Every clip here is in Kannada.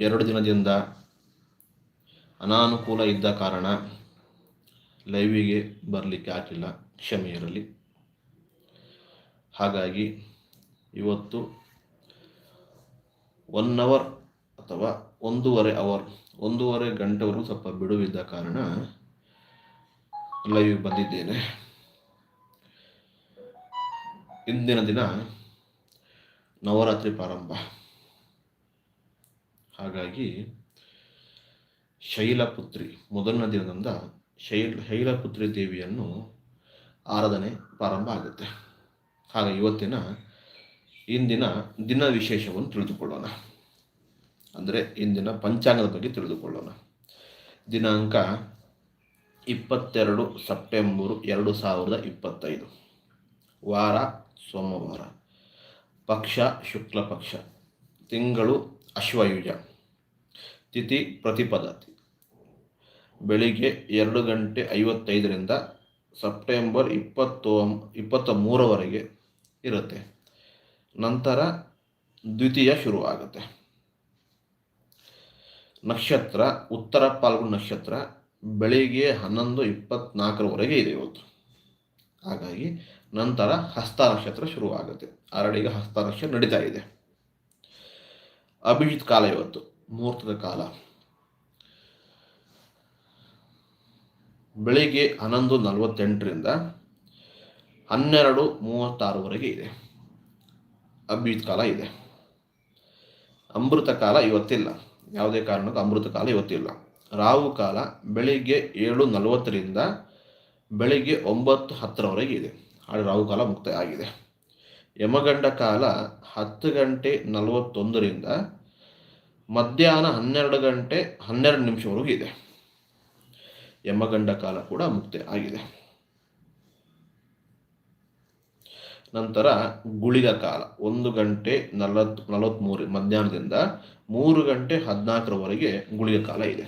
ಎರಡು ದಿನದಿಂದ ಅನಾನುಕೂಲ ಇದ್ದ ಕಾರಣ ಲೈವಿಗೆ ಬರಲಿಕ್ಕೆ ಆಗಿಲ್ಲ ಕ್ಷಮೆ ಹಾಗಾಗಿ ಇವತ್ತು ಒನ್ ಅವರ್ ಅಥವಾ ಒಂದೂವರೆ ಅವರ್ ಒಂದೂವರೆ ಗಂಟೆವರೆಗೂ ಸ್ವಲ್ಪ ಬಿಡುವಿದ್ದ ಕಾರಣ ಲೈವಿಗೆ ಬಂದಿದ್ದೇನೆ. ಇಂದಿನ ದಿನ ನವರಾತ್ರಿ ಪ್ರಾರಂಭ. ಹಾಗಾಗಿ ಶೈಲಪುತ್ರಿ, ಮೊದಲನ ದಿನದಿಂದ ಶೈಲ ಶೈಲಪುತ್ರಿ ದೇವಿಯನ್ನು ಆರಾಧನೆ ಪ್ರಾರಂಭ ಆಗುತ್ತೆ. ಹಾಗೆ ಇವತ್ತಿನ, ಇಂದಿನ ದಿನ ವಿಶೇಷವನ್ನು ತಿಳಿದುಕೊಳ್ಳೋಣ. ಅಂದರೆ ಇಂದಿನ ಪಂಚಾಂಗದ ಬಗ್ಗೆ ತಿಳಿದುಕೊಳ್ಳೋಣ. ದಿನಾಂಕ ಇಪ್ಪತ್ತೆರಡು ಸೆಪ್ಟೆಂಬರು ಎರಡು ಸಾವಿರದ ಇಪ್ಪತ್ತೈದು. ವಾರ, ಸೋಮವಾರ. ಪಕ್ಷ, ಶುಕ್ಲ ಪಕ್ಷ. ತಿಂಗಳು ಅಶ್ವಯುಜ. ತಿಥಿ ಪ್ರತಿಪದತಿ. ಬೆಳಿಗ್ಗೆ ಎರಡು ಗಂಟೆ ಐವತ್ತೈದರಿಂದ ಸೆಪ್ಟೆಂಬರ್ ಇಪ್ಪತ್ತು ಇಪ್ಪತ್ತ ಮೂರವರೆಗೆ ಇರುತ್ತೆ. ನಂತರ ದ್ವಿತೀಯ ಶುರುವಾಗುತ್ತೆ. ನಕ್ಷತ್ರ, ಉತ್ತರ ಪಾಲ್ಗುಣ ನಕ್ಷತ್ರ ಬೆಳಿಗ್ಗೆ ಹನ್ನೊಂದು ಇಪ್ಪತ್ನಾಲ್ಕರವರೆಗೆ ಇದೆ ಇವತ್ತು. ಹಾಗಾಗಿ ನಂತರ ಹಸ್ತ ನಕ್ಷತ್ರ ಶುರುವಾಗುತ್ತೆ. ಆರಡಿಗೆ ಹಸ್ತ ನಕ್ಷತ್ರ ನಡೀತಾ ಇದೆ. ಅಭಿಜಿತ್ ಕಾಲ ಇವತ್ತು. ಮುಹೂರ್ತದ ಕಾಲ. ಬೆಳಿಗ್ಗೆ ಹನ್ನೊಂದು ನಲವತ್ತೆಂಟರಿಂದ ಹನ್ನೆರಡು ಮೂವತ್ತಾರುವರೆಗೆ ಇದೆ. ಅಭ್ಯುತ್ ಕಾಲ ಇದೆ. ಅಮೃತ ಕಾಲ ಇವತ್ತಿಲ್ಲ. ಯಾವುದೇ ಕಾರಣಕ್ಕೂ ಅಮೃತ ಕಾಲ ಇವತ್ತಿಲ್ಲ. ರಾಹು ಕಾಲ ಬೆಳಿಗ್ಗೆ ಏಳು ನಲವತ್ತರಿಂದ ಬೆಳಿಗ್ಗೆ ಒಂಬತ್ತು ಹತ್ತರವರೆಗೆ ಇದೆ. ಹಾಗೆ ರಾಹು ಕಾಲ ಮುಕ್ತಾಯ ಆಗಿದೆ. ಯಮಗಂಡ ಕಾಲ ಹತ್ತು ಗಂಟೆ ನಲವತ್ತೊಂದರಿಂದ ಮಧ್ಯಾಹ್ನ ಹನ್ನೆರಡು ಗಂಟೆ ಹನ್ನೆರಡು ನಿಮಿಷವರೆಗೂ ಇದೆ. ಯಮಗಂಡ ಕಾಲ ಕೂಡ ಮುಕ್ತೆ ಆಗಿದೆ. ನಂತರ ಗುಳಿಗ ಕಾಲ, ಒಂದು ಗಂಟೆ ನಲವತ್ ನಲವತ್ತ್ಮೂರು ಮಧ್ಯಾಹ್ನದಿಂದ ಮೂರು ಗಂಟೆ ಹದಿನಾಲ್ಕರವರೆಗೆ ಗುಳಿಗ ಕಾಲ ಇದೆ.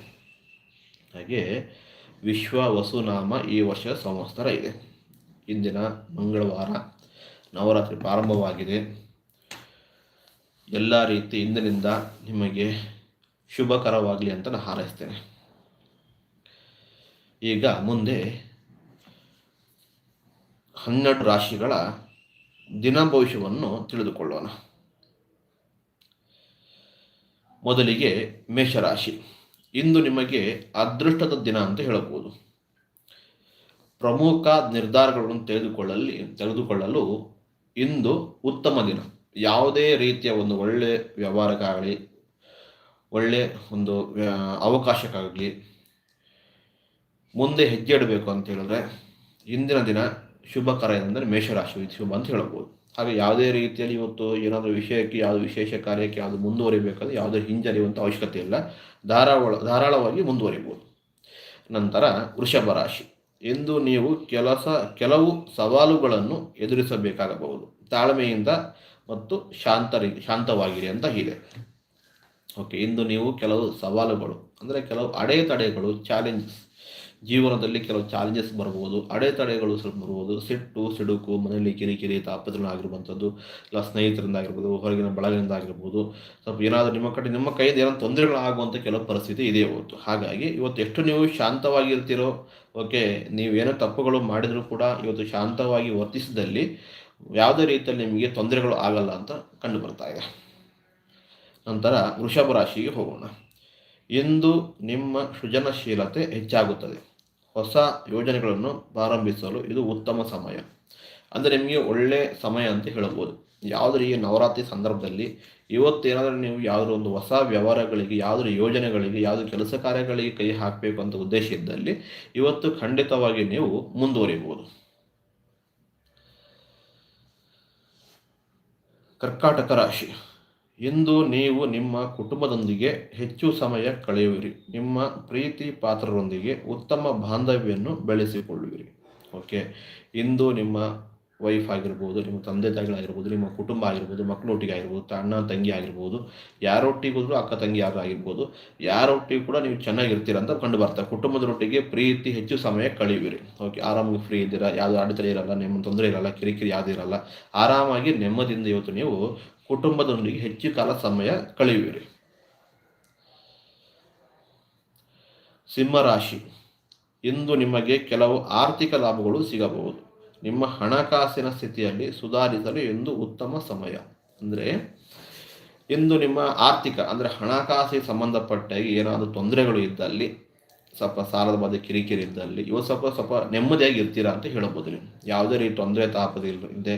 ಹಾಗೆ ವಿಶ್ವ ವಸುನಾಮ ಈ ವರ್ಷ ಸಂವತ್ಸರ ಇದೆ. ಇಂದಿನ ಮಂಗಳವಾರ ನವರಾತ್ರಿ ಪ್ರಾರಂಭವಾಗಿದೆ. ಎಲ್ಲ ರೀತಿ ಇಂದಿನಿಂದ ನಿಮಗೆ ಶುಭಕರವಾಗಲಿ ಅಂತ ನಾನು ಹಾರೈಸ್ತೇನೆ. ಈಗ ಮುಂದೆ ಹನ್ನೆರಡು ರಾಶಿಗಳ ದಿನ ಭವಿಷ್ಯವನ್ನು ತಿಳಿದುಕೊಳ್ಳೋಣ. ಮೊದಲಿಗೆ ಮೇಷರಾಶಿ. ಇಂದು ನಿಮಗೆ ಅದೃಷ್ಟದ ದಿನ ಅಂತ ಹೇಳಬಹುದು. ಪ್ರಮುಖ ನಿರ್ಧಾರಗಳನ್ನು ತೆಗೆದುಕೊಳ್ಳಲಿ ತೆಗೆದುಕೊಳ್ಳಲು ಇಂದು ಉತ್ತಮ ದಿನ. ಯಾವುದೇ ರೀತಿಯ ಒಂದು ಒಳ್ಳೆ ವ್ಯವಹಾರಕ್ಕಾಗಲಿ, ಒಳ್ಳೆ ಒಂದು ಅವಕಾಶಕ್ಕಾಗಲಿ ಮುಂದೆ ಹೆಜ್ಜೆ ಇಡಬೇಕು ಅಂತ ಹೇಳಿದ್ರೆ ಇಂದಿನ ದಿನ ಶುಭಕರ ಎಂದರೆ ಮೇಷರಾಶಿ ಶುಭ ಅಂತ ಹೇಳಬಹುದು. ಹಾಗೆ ಯಾವುದೇ ರೀತಿಯಲ್ಲಿ ಇವತ್ತು ಏನಾದರೂ ವಿಷಯಕ್ಕೆ, ಯಾವುದು ವಿಶೇಷ ಕಾರ್ಯಕ್ಕೆ ಯಾವುದು ಮುಂದುವರಿಬೇಕಾದ್ರೆ ಯಾವುದೇ ಹಿಂಜರಿಯುವಂಥ ಅವಶ್ಯಕತೆ ಇಲ್ಲ. ಧಾರಾಳ ಧಾರಾಳವಾಗಿ ಮುಂದುವರಿಬೋದು. ನಂತರ ವೃಷಭ ರಾಶಿ. ಎಂದು ನೀವು ಕೆಲಸ, ಕೆಲವು ಸವಾಲುಗಳನ್ನು ಎದುರಿಸಬೇಕಾಗಬಹುದು. ತಾಳ್ಮೆಯಿಂದ ಮತ್ತು ಶಾಂತರಿ, ಶಾಂತವಾಗಿರಿ ಅಂತ ಇದೆ. ಓಕೆ ಇಂದು ನೀವು ಕೆಲವು ಸವಾಲುಗಳು, ಅಂದರೆ ಕೆಲವು ಅಡೆತಡೆಗಳು ಚಾಲೆಂಜಸ್ ಜೀವನದಲ್ಲಿ ಕೆಲವು ಚಾಲೆಂಜಸ್ ಬರ್ಬೋದು, ಅಡೆತಡೆಗಳು ಸ್ವಲ್ಪ ಬರ್ಬೋದು. ಸಿಟ್ಟು, ಸಿಡುಕು, ಮನೆಯಲ್ಲಿ ಕಿರಿಕಿರಿ ತಾಪತ್ರಗಳಾಗಿರುವಂಥದ್ದು ಇಲ್ಲ ಸ್ನೇಹಿತರಿಂದ ಆಗಿರ್ಬೋದು ಹೊರಗಿನ ಬಳಗದಿಂದ ಆಗಿರ್ಬೋದು ಸ್ವಲ್ಪ ಏನಾದರೂ ನಿಮ್ಮ ಕಡೆ, ನಿಮ್ಮ ಕೈಯಿಂದ ಏನೋ ತೊಂದರೆಗಳಾಗುವಂಥ ಕೆಲವು ಪರಿಸ್ಥಿತಿ ಇದೆ ಇವತ್ತು. ಹಾಗಾಗಿ ಇವತ್ತು ಎಷ್ಟು ನೀವು ಶಾಂತವಾಗಿರ್ತೀರೋ ಓಕೆ ನೀವೇನೋ ತಪ್ಪುಗಳು ಮಾಡಿದರೂ ಕೂಡ ಇವತ್ತು ಶಾಂತವಾಗಿ ವರ್ತಿಸಿದಲ್ಲಿ ಯಾವುದೇ ರೀತಿಯಲ್ಲಿ ನಿಮಗೆ ತೊಂದರೆಗಳು ಆಗಲ್ಲ ಅಂತ ಕಂಡು ಇದೆ. ನಂತರ ವೃಷಭ ರಾಶಿಗೆ ಹೋಗೋಣ. ಇಂದು ನಿಮ್ಮ ಸೃಜನಶೀಲತೆ ಹೆಚ್ಚಾಗುತ್ತದೆ. ಹೊಸ ಯೋಜನೆಗಳನ್ನು ಪ್ರಾರಂಭಿಸಲು ಇದು ಉತ್ತಮ ಸಮಯ. ಅಂದರೆ ನಿಮಗೆ ಒಳ್ಳೆಯ ಸಮಯ ಅಂತ ಹೇಳಬಹುದು. ಯಾವುದ್ರ ಈ ನವರಾತ್ರಿ ಸಂದರ್ಭದಲ್ಲಿ ಇವತ್ತೇನಾದರೂ ನೀವು ಯಾವುದೋ ಒಂದು ಹೊಸ ವ್ಯವಹಾರಗಳಿಗೆ ಯಾವುದ್ರ ಯೋಜನೆಗಳಿಗೆ ಯಾವುದೇ ಕೆಲಸ ಕಾರ್ಯಗಳಿಗೆ ಕೈ ಹಾಕಬೇಕು ಅಂತ ಉದ್ದೇಶ ಇದ್ದಲ್ಲಿ ಇವತ್ತು ಖಂಡಿತವಾಗಿ ನೀವು ಮುಂದುವರಿಯಬಹುದು. ಕರ್ಕಾಟಕ ರಾಶಿ. ಇಂದು ನೀವು ನಿಮ್ಮ ಕುಟುಂಬದೊಂದಿಗೆ ಹೆಚ್ಚು ಸಮಯ ಕಳೆಯುವಿರಿ. ನಿಮ್ಮ ಪ್ರೀತಿ ಪಾತ್ರರೊಂದಿಗೆ ಉತ್ತಮ ಬಾಂಧವ್ಯವನ್ನು ಬೆಳೆಸಿಕೊಳ್ಳುವಿರಿ. ಓಕೆ? ಇಂದು ನಿಮ್ಮ ವೈಫ್ ಆಗಿರ್ಬೋದು, ನಿಮ್ಮ ತಂದೆ ತಾಯಿಗಳಾಗಿರ್ಬೋದು ನಿಮ್ಮ ಕುಟುಂಬ ಆಗಿರ್ಬೋದು ಮಕ್ಕಳೊಟ್ಟಿಗೆ ಆಗಿರ್ಬೋದು ಅಣ್ಣ, ತಂಗಿ ಆಗಿರ್ಬೋದು ಯಾರೊಟ್ಟಿಗೆ ಅಕ್ಕ, ತಂಗಿ ಯಾರು ಆಗಿರ್ಬೋದು, ಯಾರೊಟ್ಟಿಗೆ ಕೂಡ ನೀವು ಚೆನ್ನಾಗಿರ್ತೀರ ಅಂತ ಕಂಡು ಬರ್ತಾರೆ ಕುಟುಂಬದೊಟ್ಟಿಗೆ ಪ್ರೀತಿ ಹೆಚ್ಚು ಸಮಯ ಕಳೆಯುವಿರಿ. ಓಕೆ? ಆರಾಮಾಗಿ ಫ್ರೀ ಇದ್ದೀರಾ? ಯಾವುದು ಅಡೆತಡೆ ಇರಲ್ಲ, ನಿಮ್ಮ ತೊಂದರೆ ಇರಲ್ಲ, ಕಿರಿಕಿರಿ ಯಾವುದು ಇರಲ್ಲ, ಆರಾಮಾಗಿ ನೆಮ್ಮದಿಯಿಂದ ಇವತ್ತು ನೀವು ಕುಟುಂಬದೊಂದಿಗೆ ಹೆಚ್ಚು ಕಾಲ ಸಮಯ ಕಳೆಯುವಿರಿ. ಸಿಂಹರಾಶಿ. ಇಂದು ನಿಮಗೆ ಕೆಲವು ಆರ್ಥಿಕ ಲಾಭಗಳು ಸಿಗಬಹುದು. ನಿಮ್ಮ ಹಣಕಾಸಿನ ಸ್ಥಿತಿಯಲ್ಲಿ ಸುಧಾರಿಸಲು ಎಂದು ಉತ್ತಮ ಸಮಯ. ಅಂದರೆ, ಇಂದು ನಿಮ್ಮ ಆರ್ಥಿಕ, ಅಂದರೆ ಹಣಕಾಸಿಗೆ ಸಂಬಂಧಪಟ್ಟಾಗಿ ಏನಾದರೂ ತೊಂದರೆಗಳು ಇದ್ದಲ್ಲಿ, ಸ್ವಲ್ಪ ಸಾಲದ ಬಾಧೆ ಕಿರಿಕಿರಿ ಇದ್ದಲ್ಲಿ ಇವತ್ತು ಸ್ವಲ್ಪ ಸ್ವಲ್ಪ ನೆಮ್ಮದಿಯಾಗಿ ಇರ್ತೀರಾ ಅಂತ ಹೇಳ್ಬೋದು ನೀವು. ಯಾವುದೇ ರೀತಿ ತೊಂದರೆ ತಾಪದಿಲ್ಲದೆ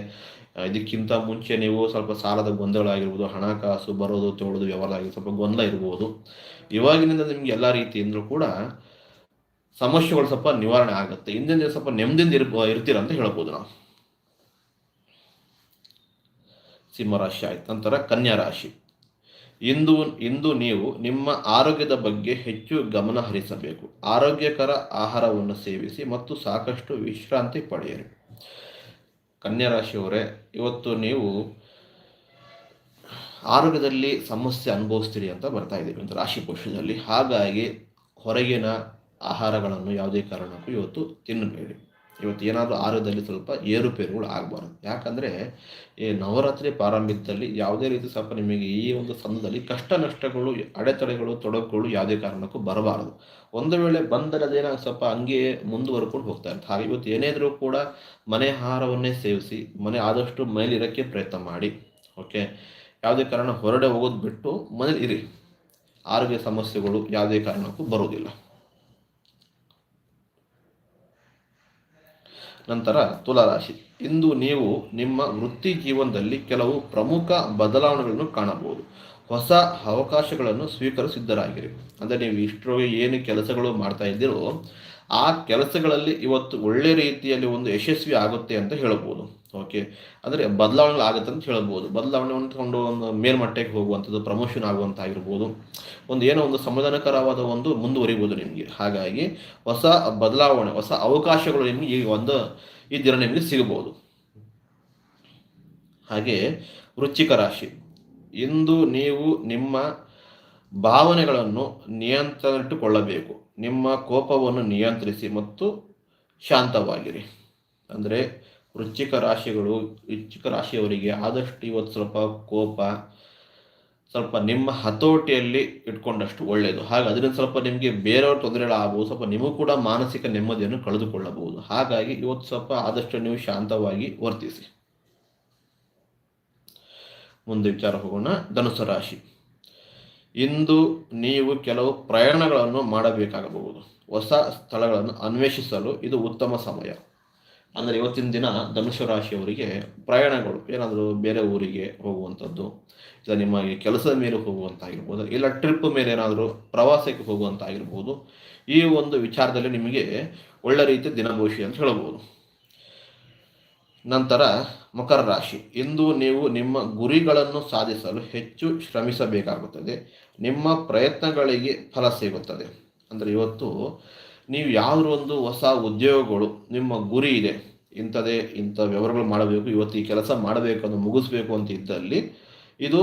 ಇದಕ್ಕಿಂತ ಮುಂಚೆ ನೀವು ಸ್ವಲ್ಪ ಸಾಲದ ಗೊಂದಲಗಳಾಗಿರ್ಬೋದು ಹಣಕಾಸು ಬರೋದು ತೊಳೋದು ವ್ಯವಹಾರ ಆಗಿ ಸ್ವಲ್ಪ ಗೊಂದಲ ಇರ್ಬೋದು. ಇವಾಗಿನಿಂದ ನಿಮ್ಗೆ ಎಲ್ಲ ರೀತಿಯಿಂದಲೂ ಕೂಡ ಸಮಸ್ಯೆಗಳು ಸ್ವಲ್ಪ ನಿವಾರಣೆ ಆಗುತ್ತೆ. ಹಿಂದಿನ ಸ್ವಲ್ಪ ನೆಮ್ಮದಿಯಿಂದ ಇರ್ ಇರ್ತೀರ ಅಂತ ಹೇಳ್ಬೋದು ನಾವು. ಸಿಂಹರಾಶಿ ಆಯ್ತು. ನಂತರ ಕನ್ಯಾ ರಾಶಿ. ಇಂದು ಇಂದು ನೀವು ನಿಮ್ಮ ಆರೋಗ್ಯದ ಬಗ್ಗೆ ಹೆಚ್ಚು ಗಮನ ಹರಿಸಬೇಕು. ಆರೋಗ್ಯಕರ ಆಹಾರವನ್ನು ಸೇವಿಸಿ ಮತ್ತು ಸಾಕಷ್ಟು ವಿಶ್ರಾಂತಿ ಪಡೆಯಿರಿ. ಕನ್ಯಾ ರಾಶಿಯವರೇ ಇವತ್ತು ನೀವು ಆರೋಗ್ಯದಲ್ಲಿ ಸಮಸ್ಯೆ ಅನುಭವಿಸ್ತೀರಿ ಅಂತ ಬರ್ತಾ ಇದ್ದೀವಿ ಅಂತ ರಾಶಿ ಪೋಷಣದಲ್ಲಿ ಹಾಗಾಗಿ ಹೊರಗಿನ ಆಹಾರಗಳನ್ನು ಯಾವುದೇ ಕಾರಣಕ್ಕೂ ಇವತ್ತು ತಿನ್ನಬೇಡಿ. ಇವತ್ತು ಏನಾದರೂ ಆರೋಗ್ಯದಲ್ಲಿ ಸ್ವಲ್ಪ ಏರುಪೇರುಗಳು ಆಗಬಾರ್ದು. ಯಾಕಂದರೆ ಈ ನವರಾತ್ರಿ ಪ್ರಾರಂಭದಲ್ಲಿ ಯಾವುದೇ ರೀತಿ ಸ್ವಲ್ಪ ನಿಮಗೆ ಈ ಒಂದು ಸಂದದಲ್ಲಿ ಕಷ್ಟ ನಷ್ಟಗಳು, ಅಡೆತಡೆಗಳು, ತೊಡಕುಗಳು ಯಾವುದೇ ಕಾರಣಕ್ಕೂ ಬರಬಾರದು. ಒಂದು ವೇಳೆ ಬಂದರೆ ಸ್ವಲ್ಪ ಹಂಗೆ ಮುಂದುವರ್ಕೊಂಡು ಹೋಗ್ತಾ ಇರುತ್ತೆ. ಹಾಗೆ ಇವತ್ತು ಏನೇ ಇದ್ರೂ ಕೂಡ ಮನೆ ಆಹಾರವನ್ನೇ ಸೇವಿಸಿ, ಮನೆ ಆದಷ್ಟು ಮೇಲಿರೋಕ್ಕೆ ಪ್ರಯತ್ನ ಮಾಡಿ, ಓಕೆ? ಯಾವುದೇ ಕಾರಣ ಹೊರಡೆ ಹೋಗೋದು ಬಿಟ್ಟು ಮನೇಲಿ ಇರಿ. ಆರೋಗ್ಯ ಸಮಸ್ಯೆಗಳು ಯಾವುದೇ ಕಾರಣಕ್ಕೂ ಬರುವುದಿಲ್ಲ. ನಂತರ ತುಲಾರಾಶಿ. ಇಂದು ನೀವು ನಿಮ್ಮ ವೃತ್ತಿ ಜೀವನದಲ್ಲಿ ಕೆಲವು ಪ್ರಮುಖ ಬದಲಾವಣೆಗಳನ್ನು ಕಾಣಬಹುದು. ಹೊಸ ಅವಕಾಶಗಳನ್ನು ಸ್ವೀಕರಿಸಿದ್ದರಾಗಿರಿ. ಅಂದರೆ ನೀವು ಇಷ್ಟರೊಳಗೆ ಏನು ಕೆಲಸಗಳು ಮಾಡ್ತಾ ಇದ್ದೀರೋ ಆ ಕೆಲಸಗಳಲ್ಲಿ ಇವತ್ತು ಒಳ್ಳೆ ರೀತಿಯಲ್ಲಿ ಒಂದು ಯಶಸ್ವಿ ಆಗುತ್ತೆ ಅಂತ ಹೇಳ್ಬೋದು. ಓಕೆ ಅಂದರೆ ಬದಲಾವಣೆಗಳು ಆಗುತ್ತೆ ಅಂತ ಹೇಳ್ಬೋದು. ಬದಲಾವಣೆ ಹೊಂದ್ಕೊಂಡು ಒಂದು ಮೇಲ್ಮಟ್ಟಕ್ಕೆ ಹೋಗುವಂಥದ್ದು ಪ್ರಮೋಷನ್ ಆಗುವಂಥ ಆಗಿರ್ಬೋದು ಒಂದು ಏನೋ ಒಂದು ಸಮಾಧಾನಕರವಾದ ಒಂದು ಮುಂದುವರಿಬೋದು ನಿಮಗೆ. ಹಾಗಾಗಿ ಹೊಸ ಬದಲಾವಣೆ, ಹೊಸ ಅವಕಾಶಗಳು ನಿಮಗೆ ಈಗ ಒಂದು ಈ ನಿಮಗೆ ಸಿಗಬಹುದು ಹಾಗೆ ವೃಶ್ಚಿಕ ರಾಶಿ. ಇಂದು ನೀವು ನಿಮ್ಮ ಭಾವನೆಗಳನ್ನು ನಿಯಂತ್ರಣಟ್ಟುಕೊಳ್ಳಬೇಕು ನಿಮ್ಮ ಕೋಪವನ್ನು ನಿಯಂತ್ರಿಸಿ ಮತ್ತು ಶಾಂತವಾಗಿರಿ. ಅಂದರೆ ವೃಶ್ಚಿಕ ರಾಶಿಗಳು, ವೃಶ್ಚಿಕ ರಾಶಿಯವರಿಗೆ ಆದಷ್ಟು ಇವತ್ತು ಸ್ವಲ್ಪ ಕೋಪ, ಸ್ವಲ್ಪ ನಿಮ್ಮ ಹತೋಟಿಯಲ್ಲಿ ಇಟ್ಕೊಂಡಷ್ಟು ಒಳ್ಳೆಯದು ಹಾಗೆ ಅದರಿಂದ ಸ್ವಲ್ಪ ನಿಮಗೆ ಬೇರೆಯವ್ರ ತೊಂದರೆಗಳಾಗಬಹುದು ಸ್ವಲ್ಪ ನಿಮಗೂ ಕೂಡ ಮಾನಸಿಕ ನೆಮ್ಮದಿಯನ್ನು ಕಳೆದುಕೊಳ್ಳಬಹುದು. ಹಾಗಾಗಿ ಇವತ್ತು ಸ್ವಲ್ಪ ಆದಷ್ಟು ನೀವು ಶಾಂತವಾಗಿ ವರ್ತಿಸಿ. ಮುಂದೆ ವಿಚಾರ ಹೋಗೋಣ. ಧನುಸು ರಾಶಿ. ಇಂದು ನೀವು ಕೆಲವು ಪ್ರಯಾಣಗಳನ್ನು ಮಾಡಬೇಕಾಗಬಹುದು. ಹೊಸ ಸ್ಥಳಗಳನ್ನು ಅನ್ವೇಷಿಸಲು ಇದು ಉತ್ತಮ ಸಮಯ. ಅಂದರೆ ಇವತ್ತಿನ ದಿನ ಧನುಷು ರಾಶಿಯವರಿಗೆ ಪ್ರಯಾಣಗಳು, ಏನಾದರೂ ಬೇರೆ ಊರಿಗೆ ಹೋಗುವಂಥದ್ದು, ಇಲ್ಲ ನಿಮಗೆ ಕೆಲಸದ ಮೇಲೆ ಹೋಗುವಂತಾಗಿರ್ಬೋದು, ಇಲ್ಲ ಟ್ರಿಪ್ ಮೇಲೆ ಏನಾದರೂ ಪ್ರವಾಸಕ್ಕೆ ಹೋಗುವಂತಾಗಿರ್ಬೋದು, ಈ ಒಂದು ವಿಚಾರದಲ್ಲಿ ನಿಮಗೆ ಒಳ್ಳೆ ರೀತಿಯ ದಿನ ಅಂತ ಹೇಳ್ಬೋದು. ನಂತರ ಮಕರ ರಾಶಿ. ಇಂದು ನೀವು ನಿಮ್ಮ ಗುರಿಗಳನ್ನು ಸಾಧಿಸಲು ಹೆಚ್ಚು ಶ್ರಮಿಸಬೇಕಾಗುತ್ತದೆ. ನಿಮ್ಮ ಪ್ರಯತ್ನಗಳಿಗೆ ಫಲ ಸಿಗುತ್ತದೆ. ಅಂದರೆ ಇವತ್ತು ನೀವು ಯಾವುದೊಂದು ಹೊಸ ಉದ್ಯೋಗಗಳು, ನಿಮ್ಮ ಗುರಿ ಇದೆ ಇಂಥದೇ ಇಂಥ ವ್ಯವಹಾರಗಳು ಮಾಡಬೇಕು, ಇವತ್ತು ಈ ಕೆಲಸ ಮಾಡಬೇಕು ಅಂತ ಮುಗಿಸ್ಬೇಕು ಅಂತ ಇದ್ದಲ್ಲಿ ಇದು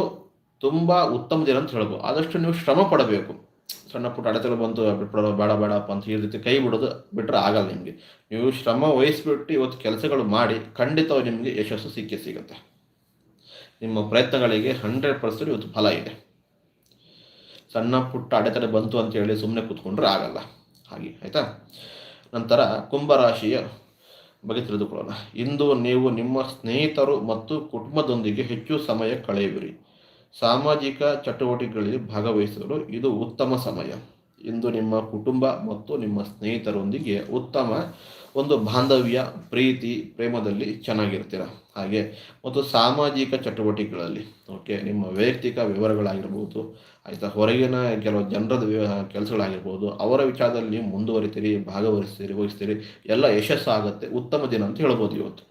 ತುಂಬ ಉತ್ತಮ ದಿನ ಅಂತ ಹೇಳ್ಬೋದು. ಆದಷ್ಟು ನೀವು ಶ್ರಮ ಪಡಬೇಕು. ಸಣ್ಣ ಪುಟ್ಟ ಅಡೆತಗಳು ಬಂತು, ಬಿಟ್ಬಿಡೋದು, ಬೇಡ ಬೇಡಪ್ಪ ಅಂತ ಈ ರೀತಿ ಕೈ ಬಿಡೋದು ಬಿಟ್ಟರೆ ಆಗಲ್ಲ ನಿಮಗೆ. ನೀವು ಶ್ರಮ ವಹಿಸ್ಬಿಟ್ಟು ಇವತ್ತು ಕೆಲಸಗಳು ಮಾಡಿ ಖಂಡಿತವಾಗಿ ನಿಮಗೆ ಯಶಸ್ಸು ಸಿಕ್ಕಿ ಸಿಗುತ್ತೆ. ನಿಮ್ಮ ಪ್ರಯತ್ನಗಳಿಗೆ ಹಂಡ್ರೆಡ್ ಪರ್ಸೆಂಟ್ ಇವತ್ತು ಫಲ ಇದೆ. ಸಣ್ಣ ಪುಟ್ಟ ಅಡೆತಡೆ ಬಂತು ಅಂತ ಹೇಳಿ ಸುಮ್ಮನೆ ಕೂತ್ಕೊಂಡ್ರೆ ಆಗಲ್ಲ. ಹಾಗೆ, ಆಯಿತಾ? ನಂತರ ಕುಂಭರಾಶಿಯ ಬಗ್ಗೆ ತಿಳಿದುಕೊಳ್ಳೋಣ. ಇಂದು ನೀವು ನಿಮ್ಮ ಸ್ನೇಹಿತರು ಮತ್ತು ಕುಟುಂಬದೊಂದಿಗೆ ಹೆಚ್ಚು ಸಮಯ ಕಳೆಯುವಿರಿ. ಸಾಮಾಜಿಕ ಚಟುವಟಿಕೆಗಳಲ್ಲಿ ಭಾಗವಹಿಸಲು ಇದು ಉತ್ತಮ ಸಮಯ. ಇಂದು ನಿಮ್ಮ ಕುಟುಂಬ ಮತ್ತು ನಿಮ್ಮ ಸ್ನೇಹಿತರೊಂದಿಗೆ ಉತ್ತಮ ಒಂದು ಬಾಂಧವ್ಯ, ಪ್ರೀತಿ, ಪ್ರೇಮದಲ್ಲಿ ಚೆನ್ನಾಗಿರ್ತೀರ. ಹಾಗೆ, ಮತ್ತು ಸಾಮಾಜಿಕ ಚಟುವಟಿಕೆಗಳಲ್ಲಿ, ಓಕೆ, ನಿಮ್ಮ ವೈಯಕ್ತಿಕ ವಿವರಗಳಾಗಿರ್ಬೋದು, ಆಯಿತಾ, ಹೊರಗಿನ ಕೆಲವು ಜನರದ ಕೆಲಸಗಳಾಗಿರ್ಬೋದು, ಅವರ ವಿಚಾರದಲ್ಲಿ ನೀವು ಮುಂದುವರಿತೀರಿ, ಭಾಗವಹಿಸ್ತೀರಿ ವಹಿಸ್ತೀರಿ ಎಲ್ಲ ಯಶಸ್ಸಾಗುತ್ತೆ, ಉತ್ತಮ ದಿನ ಅಂತ ಹೇಳ್ಬೋದು ಇವತ್ತು.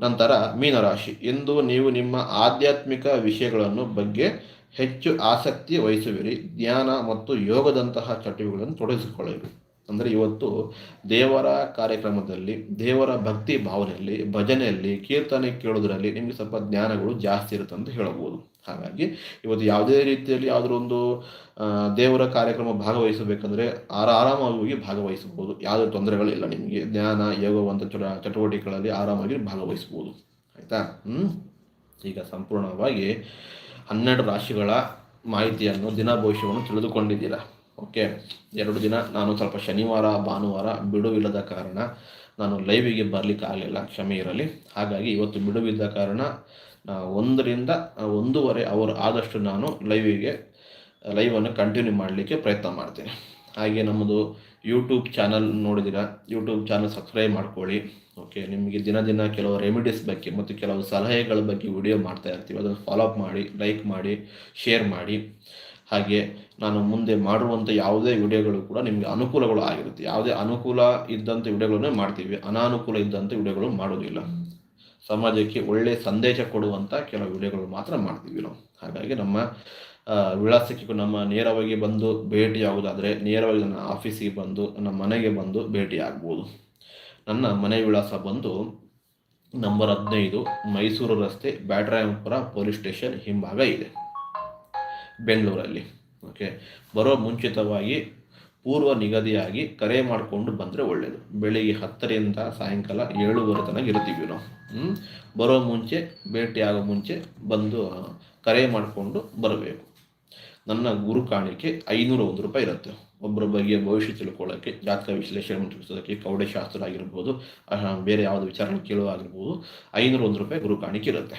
ನಂತರ ಮೀನರಾಶಿ. ಇಂದು ನೀವು ನಿಮ್ಮ ಆಧ್ಯಾತ್ಮಿಕ ವಿಷಯಗಳನ್ನು ಬಗ್ಗೆ ಹೆಚ್ಚು ಆಸಕ್ತಿ ವಹಿಸುವಿರಿ. ಧ್ಯಾನ ಮತ್ತು ಯೋಗದಂತಹ ಚಟುವಟಿಕೆಗಳನ್ನು ತೊಡಗಿಸಿಕೊಳ್ಳಿರಿ. ಅಂದರೆ ಇವತ್ತು ದೇವರ ಕಾರ್ಯಕ್ರಮದಲ್ಲಿ, ದೇವರ ಭಕ್ತಿ ಭಾವನೆಯಲ್ಲಿ, ಭಜನೆಯಲ್ಲಿ, ಕೀರ್ತನೆ ಕೇಳೋದರಲ್ಲಿ ನಿಮಗೆ ಸ್ವಲ್ಪ ಜ್ಞಾನಗಳು ಜಾಸ್ತಿ ಇರುತ್ತೆ ಅಂತ ಹೇಳ್ಬೋದು ಹಾಗಾಗಿ ಇವತ್ತು ಯಾವುದೇ ರೀತಿಯಲ್ಲಿ ಯಾವುದೋ ಒಂದು ದೇವರ ಕಾರ್ಯಕ್ರಮ ಭಾಗವಹಿಸಬೇಕಂದ್ರೆ ಆರ ಆರಾಮಾಗಿ ಹೋಗಿ ಭಾಗವಹಿಸಬಹುದು. ಯಾವುದೇ ತೊಂದರೆಗಳಿಲ್ಲ ನಿಮಗೆ. ಜ್ಞಾನ ಯೋಗವಂತ ಚಟುವಟಿಕೆಗಳಲ್ಲಿ ಆರಾಮಾಗಿ ಭಾಗವಹಿಸ್ಬೋದು ಆಯಿತಾ? ಈಗ ಸಂಪೂರ್ಣವಾಗಿ ಹನ್ನೆರಡು ರಾಶಿಗಳ ಮಾಹಿತಿಯನ್ನು, ದಿನ ಭವಿಷ್ಯವನ್ನು ತಿಳಿದುಕೊಂಡಿದ್ದೀರಾ? ಓಕೆ. ಎರಡು ದಿನ, ನಾನು ಸ್ವಲ್ಪ ಶನಿವಾರ, ಭಾನುವಾರ ಬಿಡುವಿಲ್ಲದ ಕಾರಣ ನಾನು ಲೈವಿಗೆ ಬರಲಿಕ್ಕೆ ಆಗಲಿಲ್ಲ. ಕ್ಷಮೆ ಇರಲಿ. ಹಾಗಾಗಿ ಇವತ್ತು ಬಿಡುವಿದ್ದ ಕಾರಣ ಒಂದರಿಂದ ಒಂದೂವರೆ ಅವರ್ ಆದಷ್ಟು ನಾನು ಲೈವಿಗೆ ಲೈವನ್ನು ಕಂಟಿನ್ಯೂ ಮಾಡಲಿಕ್ಕೆ ಪ್ರಯತ್ನ ಮಾಡ್ತೀನಿ. ಹಾಗೆ ನಮ್ಮದು ಯೂಟ್ಯೂಬ್ ಚಾನಲ್ ನೋಡಿದಿರ? ಯೂಟ್ಯೂಬ್ ಚಾನಲ್ ಸಬ್ಸ್ಕ್ರೈಬ್ ಮಾಡ್ಕೊಳ್ಳಿ. ಓಕೆ ನಿಮಗೆ ದಿನ ದಿನ ಕೆಲವು ರೆಮಿಡೀಸ್ ಬಗ್ಗೆ ಮತ್ತು ಕೆಲವು ಸಲಹೆಗಳ ಬಗ್ಗೆ ವಿಡಿಯೋ ಮಾಡ್ತಾ ಇರ್ತೀವಿ. ಅದನ್ನು ಫಾಲೋ ಅಪ್ ಮಾಡಿ ಲೈಕ್ ಮಾಡಿ ಶೇರ್ ಮಾಡಿ. ಹಾಗೆ ನಾನು ಮುಂದೆ ಮಾಡುವಂಥ ಯಾವುದೇ ವಿಡಿಯೋಗಳು ಕೂಡ ನಿಮಗೆ ಅನುಕೂಲಗಳು ಆಗಿರುತ್ತೆ. ಯಾವುದೇ ಅನುಕೂಲ ಇದ್ದಂಥ ವಿಡಿಯೋಗಳನ್ನೇ ಮಾಡ್ತೀವಿ. ಅನಾನುಕೂಲ ಇದ್ದಂಥ ವಿಡಿಯೋಗಳು ಮಾಡೋದಿಲ್ಲ. ಸಮಾಜಕ್ಕೆ ಒಳ್ಳೆಯ ಸಂದೇಶ ಕೊಡುವಂಥ ಕೆಲವು ವಿಡಿಯೋಗಳು ಮಾತ್ರ ಮಾಡ್ತೀವಿ ನಾವು. ಹಾಗಾಗಿ ನಮ್ಮ ವಿಳಾಸಕ್ಕೆ ನಮ್ಮ ನೇರವಾಗಿ ಬಂದು ಭೇಟಿಯಾಗುವುದಾದರೆ ನೇರವಾಗಿ ನನ್ನ ಆಫೀಸಿಗೆ ಬಂದು, ನನ್ನ ಮನೆಗೆ ಬಂದು ಭೇಟಿ ಆಗ್ಬೋದು. ನನ್ನ ಮನೆ ವಿಳಾಸ ಬಂದು ನಂಬರ್ ಹದಿನೈದು ಮೈಸೂರು ರಸ್ತೆ ಬ್ಯಾಟ್ರಾಯಂಪುರ ಪೊಲೀಸ್ ಸ್ಟೇಷನ್ ಹಿಂಭಾಗ ಇದೆ. ಬೆಂಗಳೂರಲ್ಲಿ. ಓಕೆ. ಬರೋ ಮುಂಚಿತವಾಗಿ ಪೂರ್ವ ನಿಗದಿಯಾಗಿ ಕರೆ ಮಾಡಿಕೊಂಡು ಬಂದರೆ ಒಳ್ಳೆಯದು ಬೆಳಿಗ್ಗೆ ಹತ್ತರಿಂದ ಸಾಯಂಕಾಲ ಏಳುವರೆ ತನಕ ಇರ್ತೀವಿ ನಾವು. ಬರೋ ಮುಂಚೆ, ಭೇಟಿಯಾಗೋ ಮುಂಚೆ ಬಂದು ಕರೆ ಮಾಡಿಕೊಂಡು ಬರಬೇಕು. ನನ್ನ ಗುರು ಕಾಣಿಕೆ ಐನೂರ ಒಂದು ರೂಪಾಯಿ ಇರುತ್ತೆ. ಒಬ್ಬರ ಬಗ್ಗೆ ಭವಿಷ್ಯ ತಿಳ್ಕೊಳ್ಳೋಕ್ಕೆ ಜಾತಕ ವಿಶ್ಲೇಷಣೆ ತಿಳಿಸೋದಕ್ಕೆ ಕೌಡೆ ಶಾಸ್ತ್ರ ಆಗಿರ್ಬೋದು ಬೇರೆ ಯಾವುದು ವಿಚಾರ ಕೇಳುವಾಗಿರ್ಬೋದು ಐನೂರ ಒಂದು ರೂಪಾಯಿ ಗುರು ಕಾಣಿಕೆ ಇರುತ್ತೆ.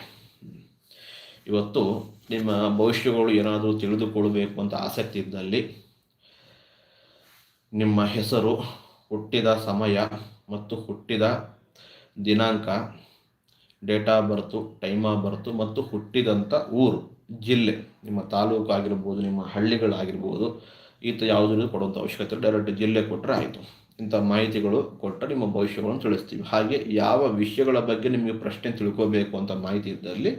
ಇವತ್ತು ನಿಮ್ಮ ಭವಿಷ್ಯಗಳು ಏನಾದರೂ ತಿಳಿದುಕೊಳ್ಳಬೇಕು ಅಂತ ಆಸಕ್ತಿ ಇದ್ದಲ್ಲಿ ನಿಮ್ಮ ಹೆಸರು, ಹುಟ್ಟಿದ ಸಮಯ ಮತ್ತು ಹುಟ್ಟಿದ ದಿನಾಂಕ, date of birth, time of birth ಮತ್ತು ಹುಟ್ಟಿದಂಥ ಊರು, ಜಿಲ್ಲೆ, ನಿಮ್ಮ ತಾಲೂಕು ಆಗಿರ್ಬೋದು, ನಿಮ್ಮ ಹಳ್ಳಿಗಳಾಗಿರ್ಬೋದು ಈತ ಯಾವುದೂ ಕೊಡುವಂಥ ಅವಶ್ಯಕತೆ ಡೈರೆಕ್ಟ್ ಜಿಲ್ಲೆ ಕೊಟ್ಟರೆ ಆಯಿತು. ಇಂಥ ಮಾಹಿತಿಗಳು ಕೊಟ್ಟರೆ ನಿಮ್ಮ ಭವಿಷ್ಯಗಳನ್ನು ತಿಳಿಸ್ತೀವಿ. ಹಾಗೆ ಯಾವ ವಿಷಯಗಳ ಬಗ್ಗೆ ನಿಮಗೆ ಪ್ರಶ್ನೆ ತಿಳ್ಕೋಬೇಕು ಅಂತ ಮಾಹಿತಿ ಇದ್ದಲ್ಲಿ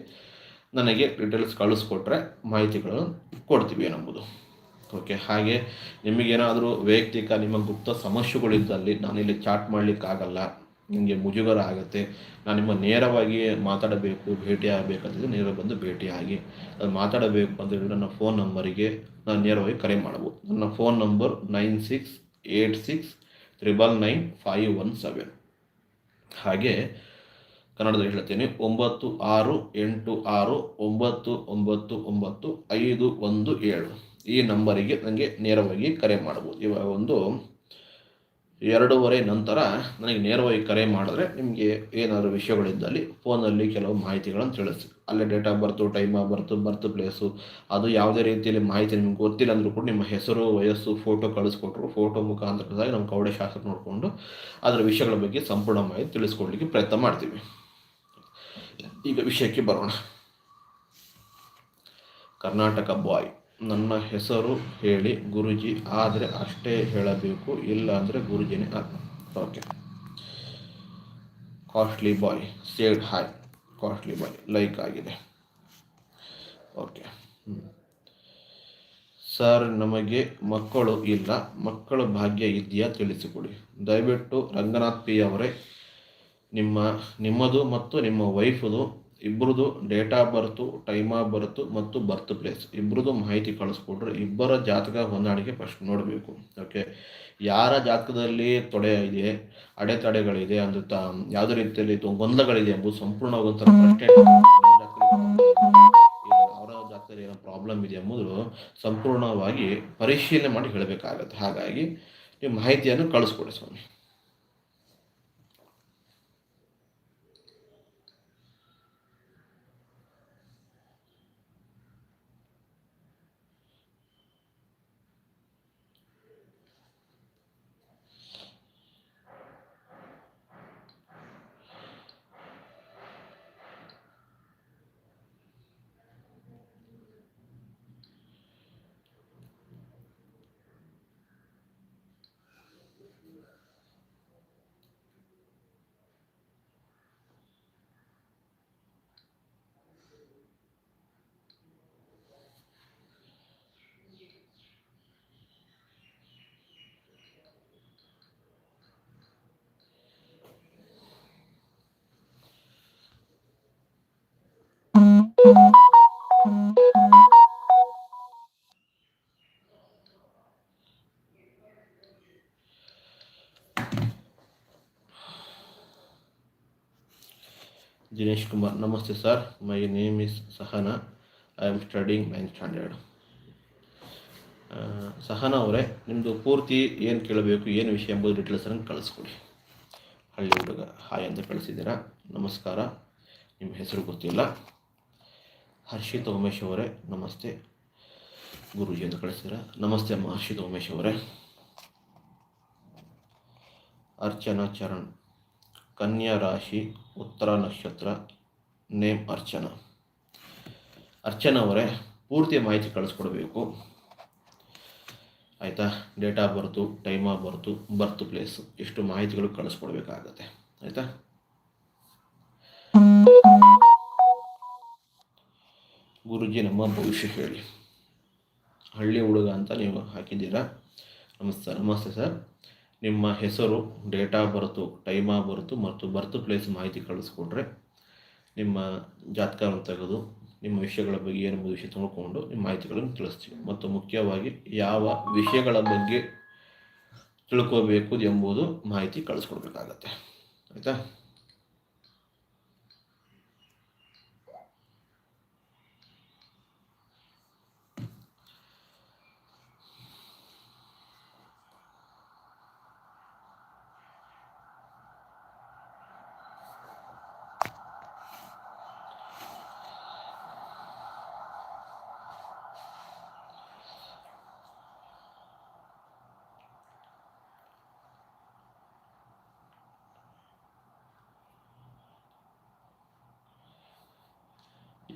ನನಗೆ ಡೀಟೇಲ್ಸ್ ಕಳಿಸ್ಕೊಟ್ರೆ ಮಾಹಿತಿಗಳನ್ನು ಕೊಡ್ತೀವಿ ನಂಬುದು ಓಕೆ, ಹಾಗೆ ನಿಮಗೇನಾದರೂ ವೈಯಕ್ತಿಕ ನಿಮ್ಮ ಗುಪ್ತ ಸಮಸ್ಯೆಗಳಿದ್ದಲ್ಲಿ ನಾನಿಲ್ಲಿ ಚಾಟ್ ಮಾಡಲಿಕ್ಕಾಗಲ್ಲ, ನಿಮಗೆ ಮುಜುಗರ ಆಗುತ್ತೆ, ನಾನು ನಿಮ್ಮ ನೇರವಾಗಿ ಮಾತಾಡಬೇಕು, ಭೇಟಿ ಆಗಬೇಕಂತಿದ್ರೆ ನೇರ ಬಂದು ಭೇಟಿಯಾಗಿ ಅದು ಮಾತಾಡಬೇಕು ಅಂತ ಹೇಳಿದ್ರೆ ನನ್ನ ಫೋನ್ ನಂಬರಿಗೆ ನಾನು ನೇರವಾಗಿ ಕರೆ ಮಾಡ್ಬೋದು. ನನ್ನ phone number nine six eight six triple nine five one seven. ಹಾಗೆ ಕನ್ನಡದಲ್ಲಿ ಹೇಳ್ತೀನಿ, ಒಂಬತ್ತು ಆರು ಎಂಟು ಆರು ಒಂಬತ್ತು ಒಂಬತ್ತು ಒಂಬತ್ತು ಐದು ಒಂದು ಏಳು. ಈ ನಂಬರಿಗೆ ನನಗೆ ನೇರವಾಗಿ ಕರೆ ಮಾಡ್ಬೋದು ಇವಾಗ ಒಂದು ಎರಡೂವರೆ ನಂತರ ನನಗೆ ನೇರವಾಗಿ ಕರೆ ಮಾಡಿದ್ರೆ ನಿಮಗೆ ಏನಾದರೂ ವಿಷಯಗಳಿದ್ದಲ್ಲಿ ಫೋನಲ್ಲಿ ಕೆಲವು ಮಾಹಿತಿಗಳನ್ನು ತಿಳಿಸಿ. ಅಲ್ಲೇ date of birth time of birth birth place ಅದು ಯಾವುದೇ ರೀತಿಯಲ್ಲಿ ಮಾಹಿತಿ ನಿಮ್ಗೆ ಗೊತ್ತಿಲ್ಲ ಅಂದರೂ ಕೂಡ ನಿಮ್ಮ ಹೆಸರು, ವಯಸ್ಸು ಫೋಟೋ ಕಳಿಸ್ಕೊಟ್ರು ಫೋಟೋ ಮುಖಾಂತರದಾಗಿ ನಮ್ಮ ಕೌಡೆ ಶಾಸ್ತ್ರ ನೋಡಿಕೊಂಡು ಅದರ ವಿಷಯಗಳ ಬಗ್ಗೆ ಸಂಪೂರ್ಣ ಮಾಹಿತಿ ತಿಳಿಸ್ಕೊಡ್ಲಿಕ್ಕೆ ಪ್ರಯತ್ನ ಮಾಡ್ತೀವಿ. ಈಗ ವಿಷಯಕ್ಕೆ ಬರೋಣ. ಕರ್ನಾಟಕ ಬಾಯ್ ನನ್ನ ಹೆಸರು ಹೇಳಿ ಗುರುಜಿ, ಆದರೆ ಅಷ್ಟೇ ಹೇಳಬೇಕು ಇಲ್ಲ ಅಂದರೆ ಗುರುಜಿನೇ okay costly boy said hi costly boy like ಆಗಿದೆ. ಓಕೆ ಸರ್ ನಮಗೆ ಮಕ್ಕಳು ಇಲ್ಲ, ಮಕ್ಕಳ ಭಾಗ್ಯ ಇದೆಯಾ ತಿಳಿಸಿಕೊಡಿ. ದಯವಿಟ್ಟು ರಂಗನಾಥ್ ಪಿ ಅವರೇ, ನಿಮ್ಮ, ನಿಮ್ಮದು ಮತ್ತು ನಿಮ್ಮ ವೈಫದು ಇಬ್ಬರದು date of birth time of birth ಮತ್ತು ಬರ್ತ್ ಪ್ಲೇಸ್ ಇಬ್ಬರದು ಮಾಹಿತಿ ಕಳಿಸ್ಕೊಟ್ರೆ. ಇಬ್ಬರ ಜಾತಕ ಹೊಂದಾಣಿಕೆ ಫಸ್ಟ್ ನೋಡಬೇಕು. ಓಕೆ ಯಾರ ಜಾತಕದಲ್ಲಿ ತೊಡೆ ಇದೆ, ಅಡೆತಡೆಗಳಿದೆ ಅಂದ್ರೆ ತ ಯಾವುದೇ ರೀತಿಯಲ್ಲಿ ಗೊಂದಲಗಳಿದೆ ಎಂಬುದು ಸಂಪೂರ್ಣ ಅವರ ಜಾತಕದಲ್ಲಿ ಏನೋ ಪ್ರಾಬ್ಲಮ್ ಇದೆ ಎಂಬುದು ಸಂಪೂರ್ಣವಾಗಿ ಪರಿಶೀಲನೆ ಮಾಡಿ ಹೇಳಬೇಕಾಗತ್ತೆ. ಹಾಗಾಗಿ, ನೀವು ಮಾಹಿತಿಯನ್ನು ಕಳಿಸ್ಕೊಡಿ ಸ್ವಾಮಿ. Dinesh Kumar, Namaste sir. My name is Sahana. I am studying 9th standard Sahana Sahana ಅವರೇ ನಿಮ್ಮದು ಪೂರ್ತಿ ಏನು ಕೇಳಬೇಕು ಏನು ವಿಷಯ ಎಂಬುದು ಡೀಟೇಲ್ಸನ್ನು ಕಳಿಸ್ಕೊಡಿ. ಹಳ್ಳಿ ಹುಡುಗ ಹಾಯ್ ಅಂತ ಕಳಿಸಿದ್ದೀರಾ? ನಮಸ್ಕಾರ. ನಿಮ್ಮ ಹೆಸರು ಗೊತ್ತಿಲ್ಲ. ಹರ್ಷಿತ ಉಮೇಶ್ ಅವರೇ ನಮಸ್ತೆ. ಗುರುಜಿ ಅಂತ ಕಳಿಸಿದ್ದೀರಾ? ನಮಸ್ತೆ ಅಮ್ಮ ಹರ್ಷಿತ ಉಮೇಶ್ ಅವರೇ. ಅರ್ಚನಾ ಚರಣ್. ಕನ್ಯಾ ರಾಶಿ, ಉತ್ತರ ನಕ್ಷತ್ರ, ನೇಮ್ ಅರ್ಚನಾ. ಅರ್ಚನಾ ಅವರೇ, ಪೂರ್ತಿ ಮಾಹಿತಿ ಕಳಿಸ್ಕೊಡ್ಬೇಕು. ಆಯಿತಾ? Date of birth, time of birth, birth place, ಇಷ್ಟು ಮಾಹಿತಿಗಳು ಕಳಿಸ್ಕೊಡ್ಬೇಕಾಗತ್ತೆ. ಆಯಿತಾ? ಗುರುಜಿ, ನಮ್ಮ ಭವಿಷ್ಯ ಹೇಳಿ. ಹಳ್ಳಿ ಹುಡುಗ ಅಂತ ನೀವು ಹಾಕಿದ್ದೀರಾ? ನಮಸ್ತೆ ನಮಸ್ತೆ ಸರ್. ನಿಮ್ಮ ಹೆಸರು date birth time of birth ಮತ್ತು ಬರ್ತ್ ಪ್ಲೇಸ್ ಮಾಹಿತಿ ಕಳಿಸ್ಕೊಟ್ರೆ ನಿಮ್ಮ ಜಾತಕವನ್ನು ತೆಗೆದು ನಿಮ್ಮ ವಿಷಯಗಳ ಬಗ್ಗೆ ಏನು ವಿಷಯ ತಿಳ್ಕೊಂಡು ನಿಮ್ಮ ಮಾಹಿತಿಗಳನ್ನು ತಿಳಿಸ್ತೀವಿ. ಮತ್ತು ಮುಖ್ಯವಾಗಿ ಯಾವ ವಿಷಯಗಳ ಬಗ್ಗೆ ತಿಳ್ಕೋಬೇಕು ಎಂಬುದು ಮಾಹಿತಿ ಕಳಿಸ್ಕೊಡ್ಬೇಕಾಗತ್ತೆ. ಆಯಿತಾ?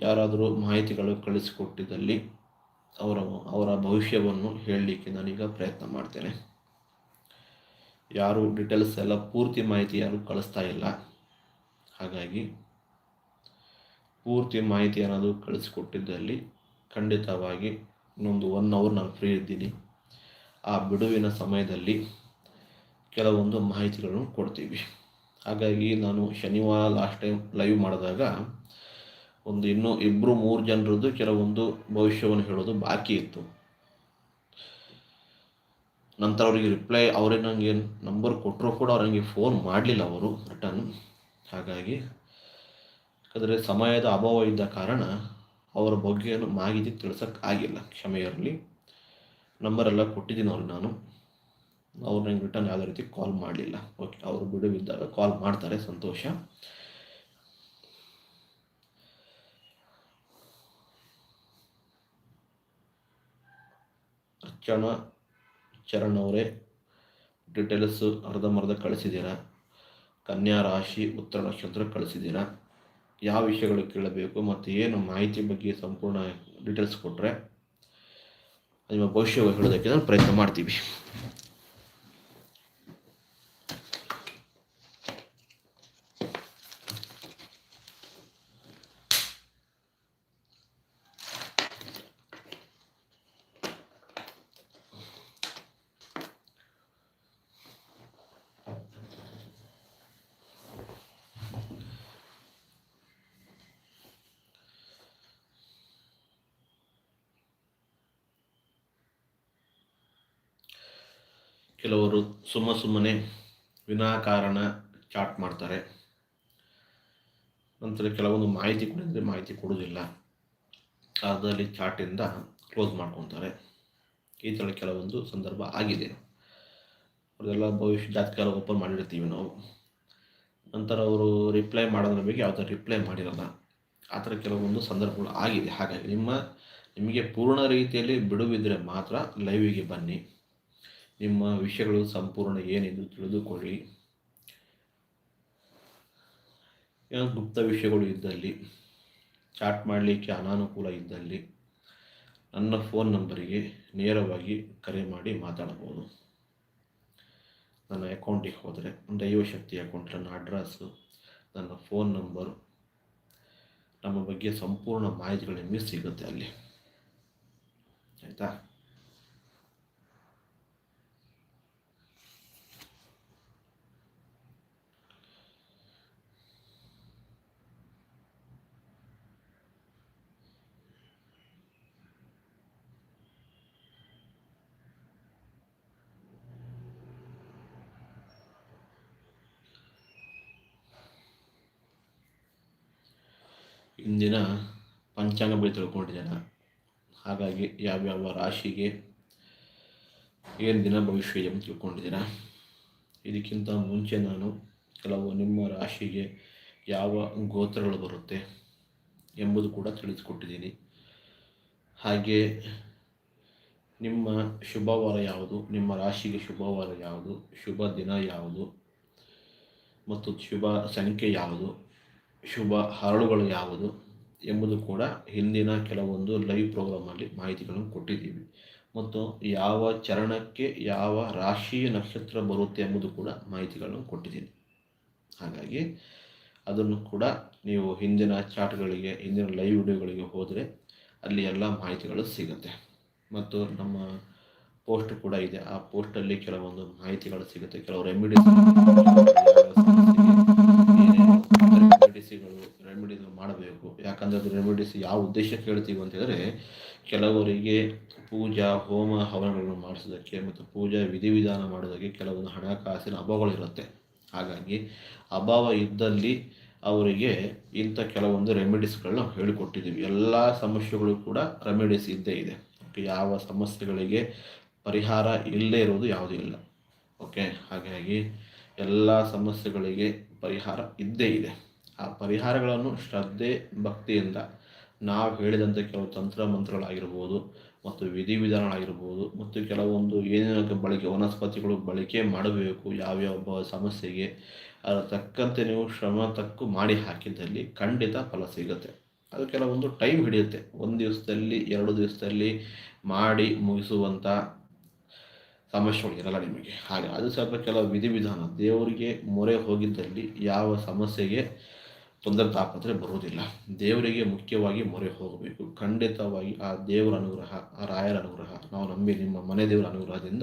ಯಾರಾದರೂ ಮಾಹಿತಿಗಳು ಕಳಿಸಿಕೊಟ್ಟಿದ್ದಲ್ಲಿ ಅವರ ಅವರ ಭವಿಷ್ಯವನ್ನು ಹೇಳಲಿಕ್ಕೆ ನಾನೀಗ ಪ್ರಯತ್ನ ಮಾಡ್ತೇನೆ. ಯಾರು ಡೀಟೇಲ್ಸ್ ಎಲ್ಲ ಪೂರ್ತಿ ಮಾಹಿತಿ ಯಾರು ಕಳಿಸ್ತಾ ಇಲ್ಲ. ಹಾಗಾಗಿ ಪೂರ್ತಿ ಮಾಹಿತಿ ಏನಾದರೂ ಕಳಿಸಿಕೊಟ್ಟಿದ್ದಲ್ಲಿ ಖಂಡಿತವಾಗಿ ಇನ್ನೊಂದು ಒನ್ ಅವರ್ ನಾನು ಫ್ರೀ ಇದ್ದೀನಿ. ಆ ಬಿಡುವಿನ ಸಮಯದಲ್ಲಿ ಕೆಲವೊಂದು ಮಾಹಿತಿಗಳನ್ನು ಕೊಡ್ತೀವಿ. ಹಾಗಾಗಿ ನಾನು ಶನಿವಾರ ಲಾಸ್ಟ್ ಟೈಮ್ ಲೈವ್ ಮಾಡಿದಾಗ ಒಂದು ಇನ್ನೂ ಇಬ್ಬರು ಮೂರು ಜನರದ್ದು ಕೆಲವೊಂದು ಭವಿಷ್ಯವನ್ನು ಹೇಳೋದು ಬಾಕಿ ಇತ್ತು. ನಂತರ ಅವರಿಗೆ ರಿಪ್ಲೈ ಅವರೇ ನನಗೆ ನಂಬರ್ ಕೊಟ್ಟರು ಕೂಡ ಅವ್ರು ನನಗೆ ಫೋನ್ ಮಾಡಲಿಲ್ಲ ಅವರು ರಿಟರ್ನ್ ಹಾಗಾಗಿ ಯಾಕಂದರೆ ಸಮಯದ ಅಭಾವ ಇದ್ದ ಕಾರಣ ಅವರ ಬಗ್ಗೆ ಮಾಹಿತಿ ತಿಳಿಸಕ್ಕೆ ಆಗಿಲ್ಲ. ಕ್ಷಮೆ ಇರಲಿ. ನಂಬರೆಲ್ಲ ಕೊಟ್ಟಿದ್ದೀನಿ ಅವ್ರಿಗೆ ನಾನು. ಅವ್ರು ನನಗೆ ರಿಟರ್ನ್ ಯಾವುದೇ ರೀತಿ ಕಾಲ್ ಮಾಡಲಿಲ್ಲ. ಓಕೆ ಅವರು ಬಿಡುವಿದ್ದಾಗ ಕಾಲ್ ಮಾಡ್ತಾರೆ, ಸಂತೋಷ. ಅರ್ಚನಾ ಚರಣ್ ಅವರೇ ಡೀಟೇಲ್ಸ್ ಅರ್ಧಂಬರ್ಧ ಕಳಿಸಿದ್ದೀರಾ? ಕನ್ಯಾ ರಾಶಿ ಉತ್ತರ ನಕ್ಷತ್ರ ಕಳಿಸಿದ್ದೀರಾ? ಯಾವ ವಿಷಯಗಳು ಕೇಳಬೇಕು ಮತ್ತು ಏನು ಮಾಹಿತಿ ಬಗ್ಗೆ ಸಂಪೂರ್ಣ ಡೀಟೇಲ್ಸ್ ಕೊಟ್ಟರೆ ನಿಮ್ಮ ಭವಿಷ್ಯವಾಗಿ ಹೇಳೋದಕ್ಕೆ ನಾನು ಪ್ರಯತ್ನ ಮಾಡ್ತೀವಿ ಕೆಲವರು ಸುಮ್ಮ ಸುಮ್ಮನೆ ವಿನಾಕಾರಣ ಚಾಟ್ ಮಾಡ್ತಾರೆ. ನಂತರ ಕೆಲವೊಂದು ಮಾಹಿತಿ ಕೊಡಿದರೆ ಮಾಹಿತಿ ಕೊಡೋದಿಲ್ಲ ಅದರಲ್ಲಿ ಚಾಟಿಂದ ಕ್ಲೋಸ್ ಮಾಡ್ಕೊತಾರೆ. ಈ ಥರ ಕೆಲವೊಂದು ಸಂದರ್ಭ ಆಗಿದೆ. ಅವರೆಲ್ಲ ಭವಿಷ್ಯ ಜಾತಕಾಲ ಓಪನ್ ಮಾಡಿರ್ತೀವಿ ನಾವು. ನಂತರ ಅವರು ರಿಪ್ಲೈ ಮಾಡೋದ್ರ ಬಗ್ಗೆ ಯಾವ ಥರ ರಿಪ್ಲೈ ಮಾಡಿರಲ್ಲ. ಆ ಥರ ಕೆಲವೊಂದು ಸಂದರ್ಭಗಳು ಆಗಿದೆ. ಹಾಗಾಗಿ ನಿಮ್ಮ, ನಿಮಗೆ ಪೂರ್ಣ ರೀತಿಯಲ್ಲಿ ಬಿಡುವಿದ್ರೆ ಮಾತ್ರ ಲೈವಿಗೆ ಬನ್ನಿ. ನಿಮ್ಮ ವಿಷಯಗಳು ಸಂಪೂರ್ಣ ಏನೆಂದು ತಿಳಿದುಕೊಳ್ಳಿ. ಏನೋ ಗುಪ್ತ ವಿಷಯಗಳು ಇದ್ದಲ್ಲಿ, ಚಾಟ್ ಮಾಡಲಿಕ್ಕೆ ಅನಾನುಕೂಲ ಇದ್ದಲ್ಲಿ ನನ್ನ ಫೋನ್ ನಂಬರಿಗೆ ನೇರವಾಗಿ ಕರೆ ಮಾಡಿ ಮಾತಾಡಬಹುದು. ನನ್ನ ಅಕೌಂಟಿಗೆ ಹೋದರೆ ದೈವಶಕ್ತಿ ಅಕೌಂಟ್ ನನ್ನ ಅಡ್ರೆಸ್ಸು ನನ್ನ ಫೋನ್ ನಂಬರು, ನಮ್ಮ ಬಗ್ಗೆ ಸಂಪೂರ್ಣ ಮಾಹಿತಿಗಳು ನಿಮಗೆ ಸಿಗುತ್ತೆ ಅಲ್ಲಿ. ಆಯಿತಾ? ಇಂದಿನ ಪಂಚಾಂಗ ಬಗ್ಗೆ ತಿಳ್ಕೊಂಡಿದ್ದೇನೆ ಹಾಗಾಗಿ ಯಾವ್ಯಾವ ರಾಶಿಗೆ ಏನು ದಿನ ಭವಿಷ್ಯ ಇದೆ ಅಂತ ತಿಳ್ಕೊಂಡಿದ್ದೀರಾ ಇದಕ್ಕಿಂತ ಮುಂಚೆ ನಾನು ಕೆಲವು ನಿಮ್ಮ ರಾಶಿಗೆ ಯಾವ ಗೋತ್ರಗಳು ಬರುತ್ತೆ ಎಂಬುದು ಕೂಡ ತಿಳಿದುಕೊಟ್ಟಿದ್ದೀನಿ. ಹಾಗೆ ನಿಮ್ಮ ಶುಭವಾರ ಯಾವುದು, ನಿಮ್ಮ ರಾಶಿಗೆ ಶುಭವಾರ ಯಾವುದು, ಶುಭ ದಿನ ಯಾವುದು, ಮತ್ತು ಶುಭ ಸಂಖ್ಯೆ ಯಾವುದು ಶುಭ ಹರಳುಗಳು ಯಾವುದು ಎಂಬುದು ಕೂಡ ಹಿಂದಿನ ಕೆಲವೊಂದು ಲೈವ್ ಪ್ರೋಗ್ರಾಮಲ್ಲಿ ಮಾಹಿತಿಗಳನ್ನು ಕೊಟ್ಟಿದ್ದೀವಿ. ಮತ್ತು ಯಾವ ಚರಣಕ್ಕೆ ಯಾವ ರಾಶಿ ನಕ್ಷತ್ರ ಬರುತ್ತೆ ಎಂಬುದು ಕೂಡ ಮಾಹಿತಿಗಳನ್ನು ಕೊಟ್ಟಿದ್ದೀನಿ. ಹಾಗಾಗಿ ಅದನ್ನು ಕೂಡ ನೀವು ಹಿಂದಿನ ಚಾಟ್ಗಳಿಗೆ ಹಿಂದಿನ ಲೈವ್ ವಿಡಿಯೋಗಳಿಗೆ ಹೋದರೆ ಅಲ್ಲಿ ಎಲ್ಲ ಮಾಹಿತಿಗಳು ಸಿಗುತ್ತೆ. ಮತ್ತು ನಮ್ಮ ಪೋಸ್ಟ್ ಕೂಡ ಇದೆ. ಆ ಪೋಸ್ಟಲ್ಲಿ ಕೆಲವೊಂದು ಮಾಹಿತಿಗಳು ಸಿಗುತ್ತೆ. ಕೆಲವು ರೆಮಿಡೀಸ್ ರೆಮಿಡಿಸಿಗಳು ರೆಮಿಡೀಸ್ ಮಾಡಬೇಕು. ಯಾಕಂದರೆ ಅದು ರೆಮಿಡೀಸ್ ಯಾವ ಉದ್ದೇಶಕ್ಕೆ ಹೇಳ್ತೀವಿ ಅಂತ ಕೆಲವರಿಗೆ ಪೂಜಾ, ಹೋಮ ಹವನಗಳನ್ನು ಮಾಡಿಸೋದಕ್ಕೆ ಮತ್ತು ಪೂಜಾ ವಿಧಿವಿಧಾನ ಮಾಡೋದಕ್ಕೆ ಕೆಲವೊಂದು ಹಣಕಾಸಿನ ಅಭಾವಗಳಿರುತ್ತೆ ಹಾಗಾಗಿ ಅಭಾವ ಇದ್ದಲ್ಲಿ ಅವರಿಗೆ ಇಂಥ ಕೆಲವೊಂದು ರೆಮಿಡೀಸ್ಗಳನ್ನ ಹೇಳಿಕೊಟ್ಟಿದ್ದೀವಿ. ಎಲ್ಲ ಸಮಸ್ಯೆಗಳು ಕೂಡ ರೆಮಿಡೀಸ್ ಇದ್ದೇ ಇದೆ. ಓಕೆ, ಯಾವ ಸಮಸ್ಯೆಗಳಿಗೆ ಪರಿಹಾರ ಇಲ್ಲದೇ ಇರೋದು ಯಾವುದೂ ಇಲ್ಲ. ಓಕೆ, ಹಾಗಾಗಿ ಎಲ್ಲ ಸಮಸ್ಯೆಗಳಿಗೆ ಪರಿಹಾರ ಇದ್ದೇ ಇದೆ. ಆ ಪರಿಹಾರಗಳನ್ನು ಶ್ರದ್ಧೆ, ಭಕ್ತಿಯಿಂದ ನಾವು ಹೇಳಿದಂಥ ಕೆಲವು ತಂತ್ರ ಮಂತ್ರಗಳಾಗಿರ್ಬೋದು ಮತ್ತು ವಿಧಿವಿಧಾನಗಳಾಗಿರ್ಬೋದು ಮತ್ತು ಕೆಲವೊಂದು ಏನೇನು ಬಳಕೆ ವನಸ್ಪತಿಗಳು ಬಳಕೆ ಮಾಡಬೇಕು, ಯಾವ್ಯಾವ ಸಮಸ್ಯೆಗೆ ಅದರ ತಕ್ಕಂತೆ ನೀವು ಶ್ರಮ ತಕ್ಕು ಮಾಡಿ ಹಾಕಿದ್ದಲ್ಲಿ ಖಂಡಿತ ಫಲ ಸಿಗುತ್ತೆ. ಅದು ಕೆಲವೊಂದು ಟೈಮ್ ಹಿಡಿಯುತ್ತೆ. ಒಂದು ದಿವಸದಲ್ಲಿ, ಎರಡು ದಿವಸದಲ್ಲಿ ಮಾಡಿ ಮುಗಿಸುವಂಥ ಸಮಸ್ಯೆಗಳು ಇರಲ್ಲ ನಿಮಗೆ. ಹಾಗೆ ಅದು ಸ್ವಲ್ಪ ಕೆಲವು ವಿಧಿವಿಧಾನ ದೇವರಿಗೆ ಮೊರೆ ಹೋಗಿದ್ದಲ್ಲಿ ಯಾವ ಸಮಸ್ಯೆಗೆ ತೊಂದರೆ ತಾಪತ್ರೆ ಬರುವುದಿಲ್ಲ. ದೇವರಿಗೆ ಮುಖ್ಯವಾಗಿ ಮೊರೆ ಹೋಗಬೇಕು. ಖಂಡಿತವಾಗಿ ಆ ದೇವರ ಅನುಗ್ರಹ, ಆ ರಾಯರ ಅನುಗ್ರಹ, ನಾವು ನಂಬಿ ನಿಮ್ಮ ಮನೆ ದೇವರ ಅನುಗ್ರಹದಿಂದ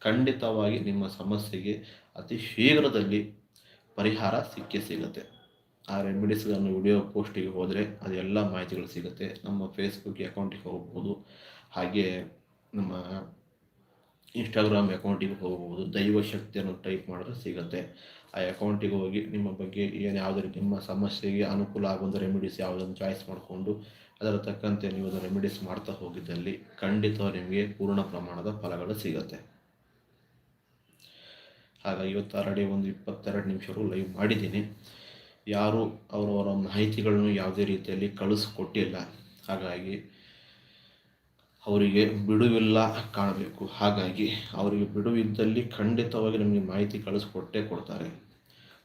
ಖಂಡಿತವಾಗಿ ನಿಮ್ಮ ಸಮಸ್ಯೆಗೆ ಅತಿ ಶೀಘ್ರದಲ್ಲಿ ಪರಿಹಾರ ಸಿಕ್ಕೇ ಸಿಗುತ್ತೆ. ಆ ರೆಮಿಡೀಸ್ಗಳನ್ನು ವಿಡಿಯೋ ಪೋಸ್ಟಿಗೆ ಹೋದರೆ ಅದೆಲ್ಲ ಮಾಹಿತಿಗಳು ಸಿಗುತ್ತೆ. ನಮ್ಮ ಫೇಸ್ಬುಕ್ ಅಕೌಂಟಿಗೆ ಹೋಗ್ಬೋದು. ಹಾಗೆ ನಮ್ಮ ಇನ್ಸ್ಟಾಗ್ರಾಮ್ ಅಕೌಂಟಿಗೆ ಹೋಗ್ಬೋದು. ದೈವ ಶಕ್ತಿಯನ್ನು ಟೈಪ್ ಮಾಡಿದ್ರೆ ಸಿಗುತ್ತೆ. ಆ ಅಕೌಂಟಿಗೆ ಹೋಗಿ ನಿಮ್ಮ ಬಗ್ಗೆ ಏನು ಯಾವುದೇ ನಿಮ್ಮ ಸಮಸ್ಯೆಗೆ ಅನುಕೂಲ ಆಗುವಂಥ ರೆಮಿಡೀಸ್ ಯಾವುದನ್ನು ಚಾಯ್ಸ್ ಮಾಡಿಕೊಂಡು ಅದರ ತಕ್ಕಂತೆ ನೀವು ಅದನ್ನು ರೆಮಿಡೀಸ್ ಮಾಡ್ತಾ ಹೋಗಿದ್ದಲ್ಲಿ ಖಂಡಿತ ನಿಮಗೆ ಪೂರ್ಣ ಪ್ರಮಾಣದ ಫಲಗಳು ಸಿಗುತ್ತೆ. ಹಾಗಾಗಿ ಇವತ್ತು ಆಲ್ರೆಡಿ ಒಂದು ಇಪ್ಪತ್ತೆರಡು ನಿಮಿಷವರೆಗೂ ಲೈವ್ ಮಾಡಿದ್ದೀನಿ. ಯಾರು ಅವರವರ ಮಾಹಿತಿಗಳನ್ನು ಯಾವುದೇ ರೀತಿಯಲ್ಲಿ ಕಳಿಸ್ಕೊಟ್ಟಿಲ್ಲ. ಹಾಗಾಗಿ ಅವರಿಗೆ ಬಿಡುವಿಲ್ಲ ಕಾಣಬೇಕು. ಹಾಗಾಗಿ ಅವರಿಗೆ ಬಿಡುವಿದ್ದಲ್ಲಿ ಖಂಡಿತವಾಗಿ ನಮಗೆ ಮಾಹಿತಿ ಕಳಿಸ್ಕೊಟ್ಟೇ ಕೊಡ್ತಾರೆ.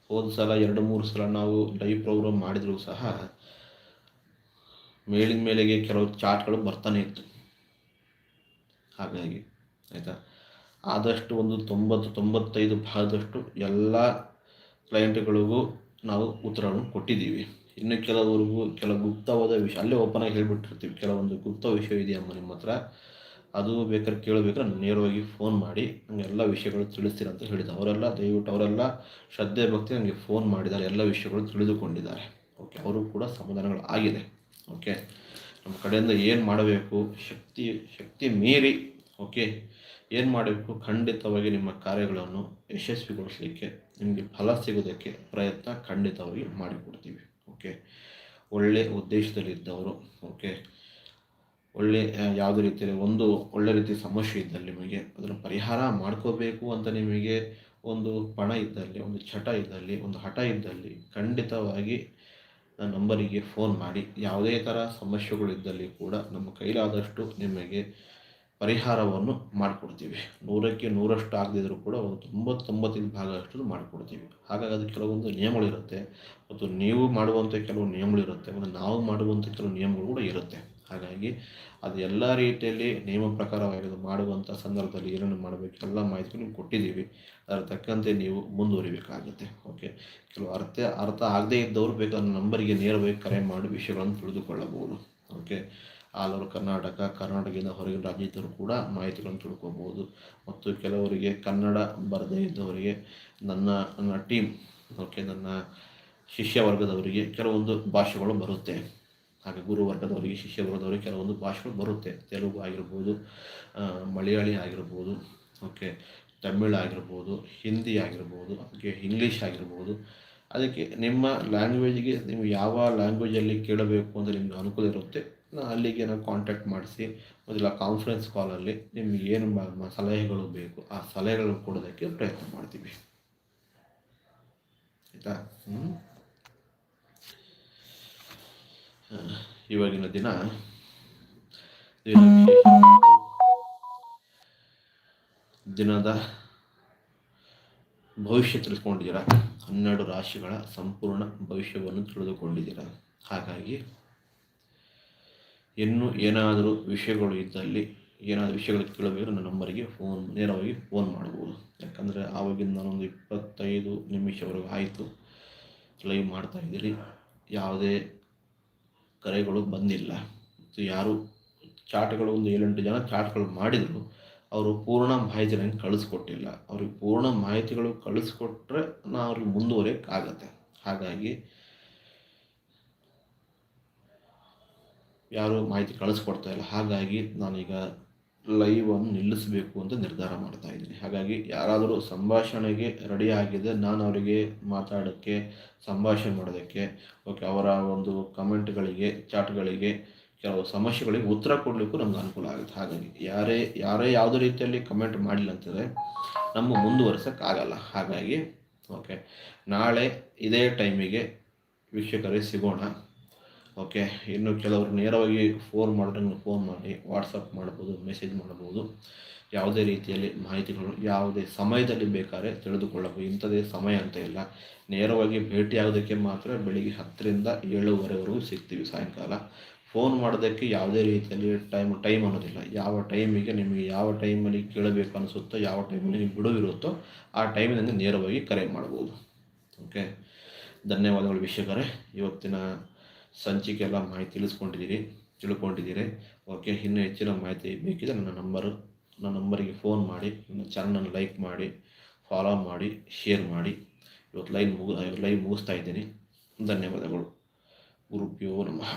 ಹೋದ ಸಲ ಎರಡು ಮೂರು ಸಲ ನಾವು ಲೈವ್ ಪ್ರೋಗ್ರಾಮ್ ಮಾಡಿದರೂ ಸಹ ಮೇಲಿನ ಮೇಲೆಗೆ ಕೆಲವು ಚಾಟ್ಗಳು ಬರ್ತಾನೆ ಇತ್ತು. ಹಾಗಾಗಿ ಆಯಿತಾ? ಆದಷ್ಟು ಒಂದು ತೊಂಬತ್ತು, ತೊಂಬತ್ತೈದು ಭಾಗದಷ್ಟು ಎಲ್ಲ ಕ್ಲೈಂಟ್ಗಳಿಗೂ ನಾವು ಉತ್ತರವನ್ನು ಕೊಟ್ಟಿದ್ದೀವಿ. ಇನ್ನು ಕೆಲವರಿಗೂ ಕೆಲವು ಗುಪ್ತವಾದ ವಿಷಯ ಅಲ್ಲೇ ಓಪನ್ ಆಗಿ ಹೇಳ್ಬಿಟ್ಟಿರ್ತೀವಿ. ಕೆಲವೊಂದು ಗುಪ್ತ ವಿಷಯ ಇದೆಯಮ್ಮ ನಿಮ್ಮ ಹತ್ರ? ಅದು ಬೇಕಾದ್ರೆ ಕೇಳಬೇಕಾದ್ರೆ ನೇರವಾಗಿ ಫೋನ್ ಮಾಡಿ ನನಗೆ ಎಲ್ಲ ವಿಷಯಗಳು ತಿಳಿಸ್ತೀರ ಅಂತ ಹೇಳಿದ ಅವರೆಲ್ಲ, ದಯವಿಟ್ಟು ಅವರೆಲ್ಲ ಶ್ರದ್ಧೆ, ಭಕ್ತಿ ನನಗೆ ಫೋನ್ ಮಾಡಿದ್ದಾರೆ. ಎಲ್ಲ ವಿಷಯಗಳು ತಿಳಿದುಕೊಂಡಿದ್ದಾರೆ. ಓಕೆ ಅವರು ಕೂಡ ಸಮಾಧಾನಗಳು ಆಗಿದೆ. ಓಕೆ ನಮ್ಮ ಕಡೆಯಿಂದ ಏನು ಮಾಡಬೇಕು? ಶಕ್ತಿ ಶಕ್ತಿ ಮೀರಿ ಓಕೆ ಏನು ಮಾಡಬೇಕು? ಖಂಡಿತವಾಗಿ ನಿಮ್ಮ ಕಾರ್ಯಗಳನ್ನು ಯಶಸ್ವಿಗೊಳಿಸಲಿಕ್ಕೆ ನಿಮಗೆ ಫಲ ಸಿಗೋದಕ್ಕೆ ಪ್ರಯತ್ನ ಖಂಡಿತವಾಗಿ ಮಾಡಿಕೊಡ್ತೀವಿ. ಓಕೆ? ಒಳ್ಳೆ ಉದ್ದೇಶದಲ್ಲಿದ್ದವರು, ಓಕೆ? ಒಳ್ಳೆ ಯಾವುದೇ ರೀತಿಯಲ್ಲಿ ಒಂದು ಒಳ್ಳೆ ರೀತಿ ಸಮಸ್ಯೆ ಇದ್ದಲ್ಲಿ ನಿಮಗೆ ಅದನ್ನು ಪರಿಹಾರ ಮಾಡ್ಕೋಬೇಕು ಅಂತ ನಿಮಗೆ ಒಂದು ಪಣ ಇದ್ದಲ್ಲಿ, ಒಂದು ಚಟ ಇದ್ದಲ್ಲಿ, ಒಂದು ಹಠ ಇದ್ದಲ್ಲಿ ಖಂಡಿತವಾಗಿ ನನ್ನ ನಂಬರಿಗೆ ಫೋನ್ ಮಾಡಿ. ಯಾವುದೇ ಥರ ಸಮಸ್ಯೆಗಳಿದ್ದಲ್ಲಿ ಕೂಡ ನಮ್ಮ ಕೈಲಾದಷ್ಟು ನಿಮಗೆ ಪರಿಹಾರವನ್ನು ಮಾಡಿಕೊಡ್ತೀವಿ. ನೂರಕ್ಕೆ ನೂರಷ್ಟು ಆಗದಿದ್ದರೂ ಕೂಡ ಒಂದು ತೊಂಬತ್ತೊಂಬತ್ತೈದು ಭಾಗ ಅಷ್ಟು ಮಾಡಿಕೊಡ್ತೀವಿ. ಹಾಗಾಗಿ ಅದಕ್ಕೆ ಕೆಲವೊಂದು ನಿಯಮಗಳಿರುತ್ತೆ ಮತ್ತು ನೀವು ಮಾಡುವಂಥ ಕೆಲವು ನಿಯಮಗಳಿರುತ್ತೆ ಮತ್ತು ನಾವು ಮಾಡುವಂಥ ಕೆಲವು ನಿಯಮಗಳು ಕೂಡ ಇರುತ್ತೆ. ಹಾಗಾಗಿ ಅದು ಎಲ್ಲ ರೀತಿಯಲ್ಲಿ ನಿಯಮ ಪ್ರಕಾರವಾಗಿ ಮಾಡುವಂಥ ಸಂದರ್ಭದಲ್ಲಿ ಏನೇನು ಮಾಡಬೇಕು ಎಲ್ಲ ಮಾಹಿತಿ ಕೊಟ್ಟಿದ್ದೀವಿ. ಅದರ ತಕ್ಕಂತೆ ನೀವು ಮುಂದುವರಿಬೇಕಾಗುತ್ತೆ. ಓಕೆ? ಕೆಲವು ಅರ್ಥ ಅರ್ಥ ಆಗದೇ ಇದ್ದವರು ಬೇಕಾದ ನಂಬರಿಗೆ ನೇರವಾಗಿ ಕರೆ ಮಾಡಿ ವಿಷಯಗಳನ್ನು ತಿಳಿದುಕೊಳ್ಳಬಹುದು. ಓಕೆ? ಆಲ್ ಓವರ್ ಕರ್ನಾಟಕ, ಕರ್ನಾಟಕದಿಂದ ಹೊರಗಿನ ರಾಜ್ಯದವರು ಕೂಡ ಮಾಹಿತಿಗಳನ್ನು ತಿಳ್ಕೊಬೋದು. ಮತ್ತು ಕೆಲವರಿಗೆ ಕನ್ನಡ ಬರದೇ ಇದ್ದವರಿಗೆ, ನನ್ನ ನನ್ನ ಟೀಮ್ ಓಕೆ ನನ್ನ ಶಿಷ್ಯ ವರ್ಗದವರಿಗೆ ಕೆಲವೊಂದು ಭಾಷೆಗಳು ಬರುತ್ತೆ. ಹಾಗೆ ಗುರು ವರ್ಗದವರಿಗೆ, ಶಿಷ್ಯ ವರ್ಗದವರಿಗೆ ಕೆಲವೊಂದು ಭಾಷೆಗಳು ಬರುತ್ತೆ. ತೆಲುಗು ಆಗಿರ್ಬೋದು ಮಲಯಾಳಿ ಆಗಿರ್ಬೋದು ಓಕೆ ತಮಿಳ್ ಆಗಿರ್ಬೋದು, ಹಿಂದಿ ಆಗಿರ್ಬೋದು ಅದಕ್ಕೆ ಇಂಗ್ಲೀಷ್ ಆಗಿರ್ಬೋದು. ಅದಕ್ಕೆ ನಿಮ್ಮ ಲ್ಯಾಂಗ್ವೇಜ್ಗೆ ನೀವು ಯಾವ ಲ್ಯಾಂಗ್ವೇಜಲ್ಲಿ ಕೇಳಬೇಕು ಅಂತ ನಿಮಗೆ ಅನುಕೂಲ ಇರುತ್ತೆ. ಅಲ್ಲಿಗೆ ನಾವು ಕಾಂಟ್ಯಾಕ್ಟ್ ಮಾಡಿಸಿ, ಮೊದಲ ಕಾನ್ಫರೆನ್ಸ್ ಕಾಲಲ್ಲಿ ನಿಮಗೆ ಏನು ಸಲಹೆಗಳು ಬೇಕು, ಆ ಸಲಹೆಗಳನ್ನು ಕೊಡೋದಕ್ಕೆ ಪ್ರಯತ್ನ ಮಾಡ್ತೀವಿ. ಆಯಿತಾ? ಇವಾಗಿನ ದಿನ ದಿನದ ಭವಿಷ್ಯ ತಿಳ್ಕೊಂಡಿದ್ದೀರಾ? ಹನ್ನೆರಡು ರಾಶಿಗಳ ಸಂಪೂರ್ಣ ಭವಿಷ್ಯವನ್ನು ತಿಳಿದುಕೊಂಡಿದ್ದೀರಾ? ಹಾಗಾಗಿ ಇನ್ನು ಏನಾದರೂ ವಿಷಯಗಳು ಇದ್ದಲ್ಲಿ, ಏನಾದರೂ ವಿಷಯಗಳು ಕೇಳಬೇಕು ನನ್ನ ನಂಬರಿಗೆ ಫೋನ್, ನೇರವಾಗಿ ಫೋನ್ ಮಾಡ್ಬೋದು. ಯಾಕಂದರೆ ಆವಾಗಿಂದ ನಾನೊಂದು ಇಪ್ಪತ್ತೈದು ನಿಮಿಷವರೆಗೂ ಆಯಿತು. ಲೈವ್ ಮಾಡ್ತಾ ಇದ್ದೀರಿ ಯಾವುದೇ ಕರೆಗಳು ಬಂದಿಲ್ಲ. ಮತ್ತು ಯಾರು ಚಾಟ್ಗಳು, ಒಂದು ಏಳೆಂಟು ಜನ ಚಾಟ್ಗಳು ಮಾಡಿದರು, ಅವರು ಪೂರ್ಣ ಮಾಹಿತಿ ನನಗೆ ಕಳಿಸ್ಕೊಟ್ಟಿಲ್ಲ. ಅವ್ರಿಗೆ ಪೂರ್ಣ ಮಾಹಿತಿಗಳು ಕಳಿಸ್ಕೊಟ್ರೆ ನಾನು ಅವ್ರಿಗೆ ಮುಂದುವರಿಯೋಕ್ಕಾಗತ್ತೆ. ಹಾಗಾಗಿ ಯಾರು ಮಾಹಿತಿ ಕಳಿಸ್ಕೊಡ್ತಾ ಇಲ್ಲ. ಹಾಗಾಗಿ ನಾನೀಗ ಲೈವನ್ನು ನಿಲ್ಲಿಸಬೇಕು ಅಂತ ನಿರ್ಧಾರ ಮಾಡ್ತಾ ಇದ್ದೀನಿ. ಹಾಗಾಗಿ ಯಾರಾದರೂ ಸಂಭಾಷಣೆಗೆ ರೆಡಿ ಆಗಿದೆ ನಾನು ಅವರಿಗೆ ಮಾತಾಡೋಕ್ಕೆ, ಸಂಭಾಷಣೆ ಮಾಡೋದಕ್ಕೆ ಓಕೆ ಅವರ ಒಂದು ಕಮೆಂಟ್ಗಳಿಗೆ ಚಾಟ್ಗಳಿಗೆ ಕೆಲವು ಸಮಸ್ಯೆಗಳಿಗೆ ಉತ್ತರ ಕೊಡಲಿಕ್ಕೂ ನಮ್ಗೆ ಅನುಕೂಲ ಆಗುತ್ತೆ. ಹಾಗಾಗಿ ಯಾರೇ ಯಾರೇ ಯಾವುದೇ ರೀತಿಯಲ್ಲಿ ಕಮೆಂಟ್ ಮಾಡಿಲ್ಲ ಅಂತಂದರೆ ನಮ್ಮ ಮುಂದುವರ್ಸೋಕ್ಕಾಗಲ್ಲ ಹಾಗಾಗಿ ಓಕೆ ನಾಳೆ ಇದೇ ಟೈಮಿಗೆ ವೀಕ್ಷಕರೇ ಸಿಗೋಣ. ಓಕೆ ಇನ್ನು ಕೆಲವರು ನೇರವಾಗಿ ಫೋನ್ ಮಾಡಿದ್ರೆ ಫೋನ್ ಮಾಡಿ ವಾಟ್ಸಪ್ ಮಾಡ್ಬೋದು ಮೆಸೇಜ್ ಮಾಡ್ಬೋದು. ಯಾವುದೇ ರೀತಿಯಲ್ಲಿ ಮಾಹಿತಿಗಳು ಯಾವುದೇ ಸಮಯದಲ್ಲಿ ಬೇಕಾದ್ರೆ ತಿಳಿದುಕೊಳ್ಳಬಹುದು ಇಂಥದ್ದೇ ಸಮಯ ಅಂತ ಇಲ್ಲ. ನೇರವಾಗಿ ಭೇಟಿಯಾಗೋದಕ್ಕೆ ಮಾತ್ರ ಬೆಳಿಗ್ಗೆ ಹತ್ತರಿಂದ ಏಳುವರೆವರೆಗೂ ಸಿಗ್ತೀವಿ ಸಾಯಂಕಾಲ. ಫೋನ್ ಮಾಡೋದಕ್ಕೆ ಯಾವುದೇ ರೀತಿಯಲ್ಲಿ ಟೈಮ್ ಟೈಮ್ ಅನ್ನೋದಿಲ್ಲ. ಯಾವ ಟೈಮಿಗೆ ನಿಮಗೆ ಯಾವ ಟೈಮಲ್ಲಿ ಕೇಳಬೇಕು ಅನಿಸುತ್ತೋ, ಯಾವ ಟೈಮಲ್ಲಿ ನಿಮ್ಗೆ ಬಿಡುವಿರುತ್ತೋ ಆ ಟೈಮಿನಿಂದ ನೇರವಾಗಿ ಕರೆ ಮಾಡ್ಬೋದು. ಓಕೆ ಧನ್ಯವಾದಗಳು ವೀಕ್ಷಕರೇ. ಇವತ್ತಿನ ಸಂಚಿಕೆ ಎಲ್ಲ ಮಾಹಿತಿ ತಿಳಿಸ್ಕೊಂಡಿದ್ದೀರಿ, ತಿಳ್ಕೊಂಡಿದ್ದೀರಿ. ಓಕೆ, ಇನ್ನೂ ಹೆಚ್ಚಿನ ಮಾಹಿತಿ ಬೇಕಿದೆ ನನ್ನ ನಂಬರು, ನನ್ನ ನಂಬರಿಗೆ ಫೋನ್ ಮಾಡಿ, ನನ್ನ ಚಾನಲನ್ನು ಲೈಕ್ ಮಾಡಿ ಫಾಲೋ ಮಾಡಿ ಶೇರ್ ಮಾಡಿ. ಇವತ್ತು ಲೈವ್ ಮುಗಿ ಲೈವ್ ಮುಗಿಸ್ತಾ ಇದ್ದೀನಿ. ಧನ್ಯವಾದಗಳು. ಗುರುಪ್ಯೋ ನಮಃ.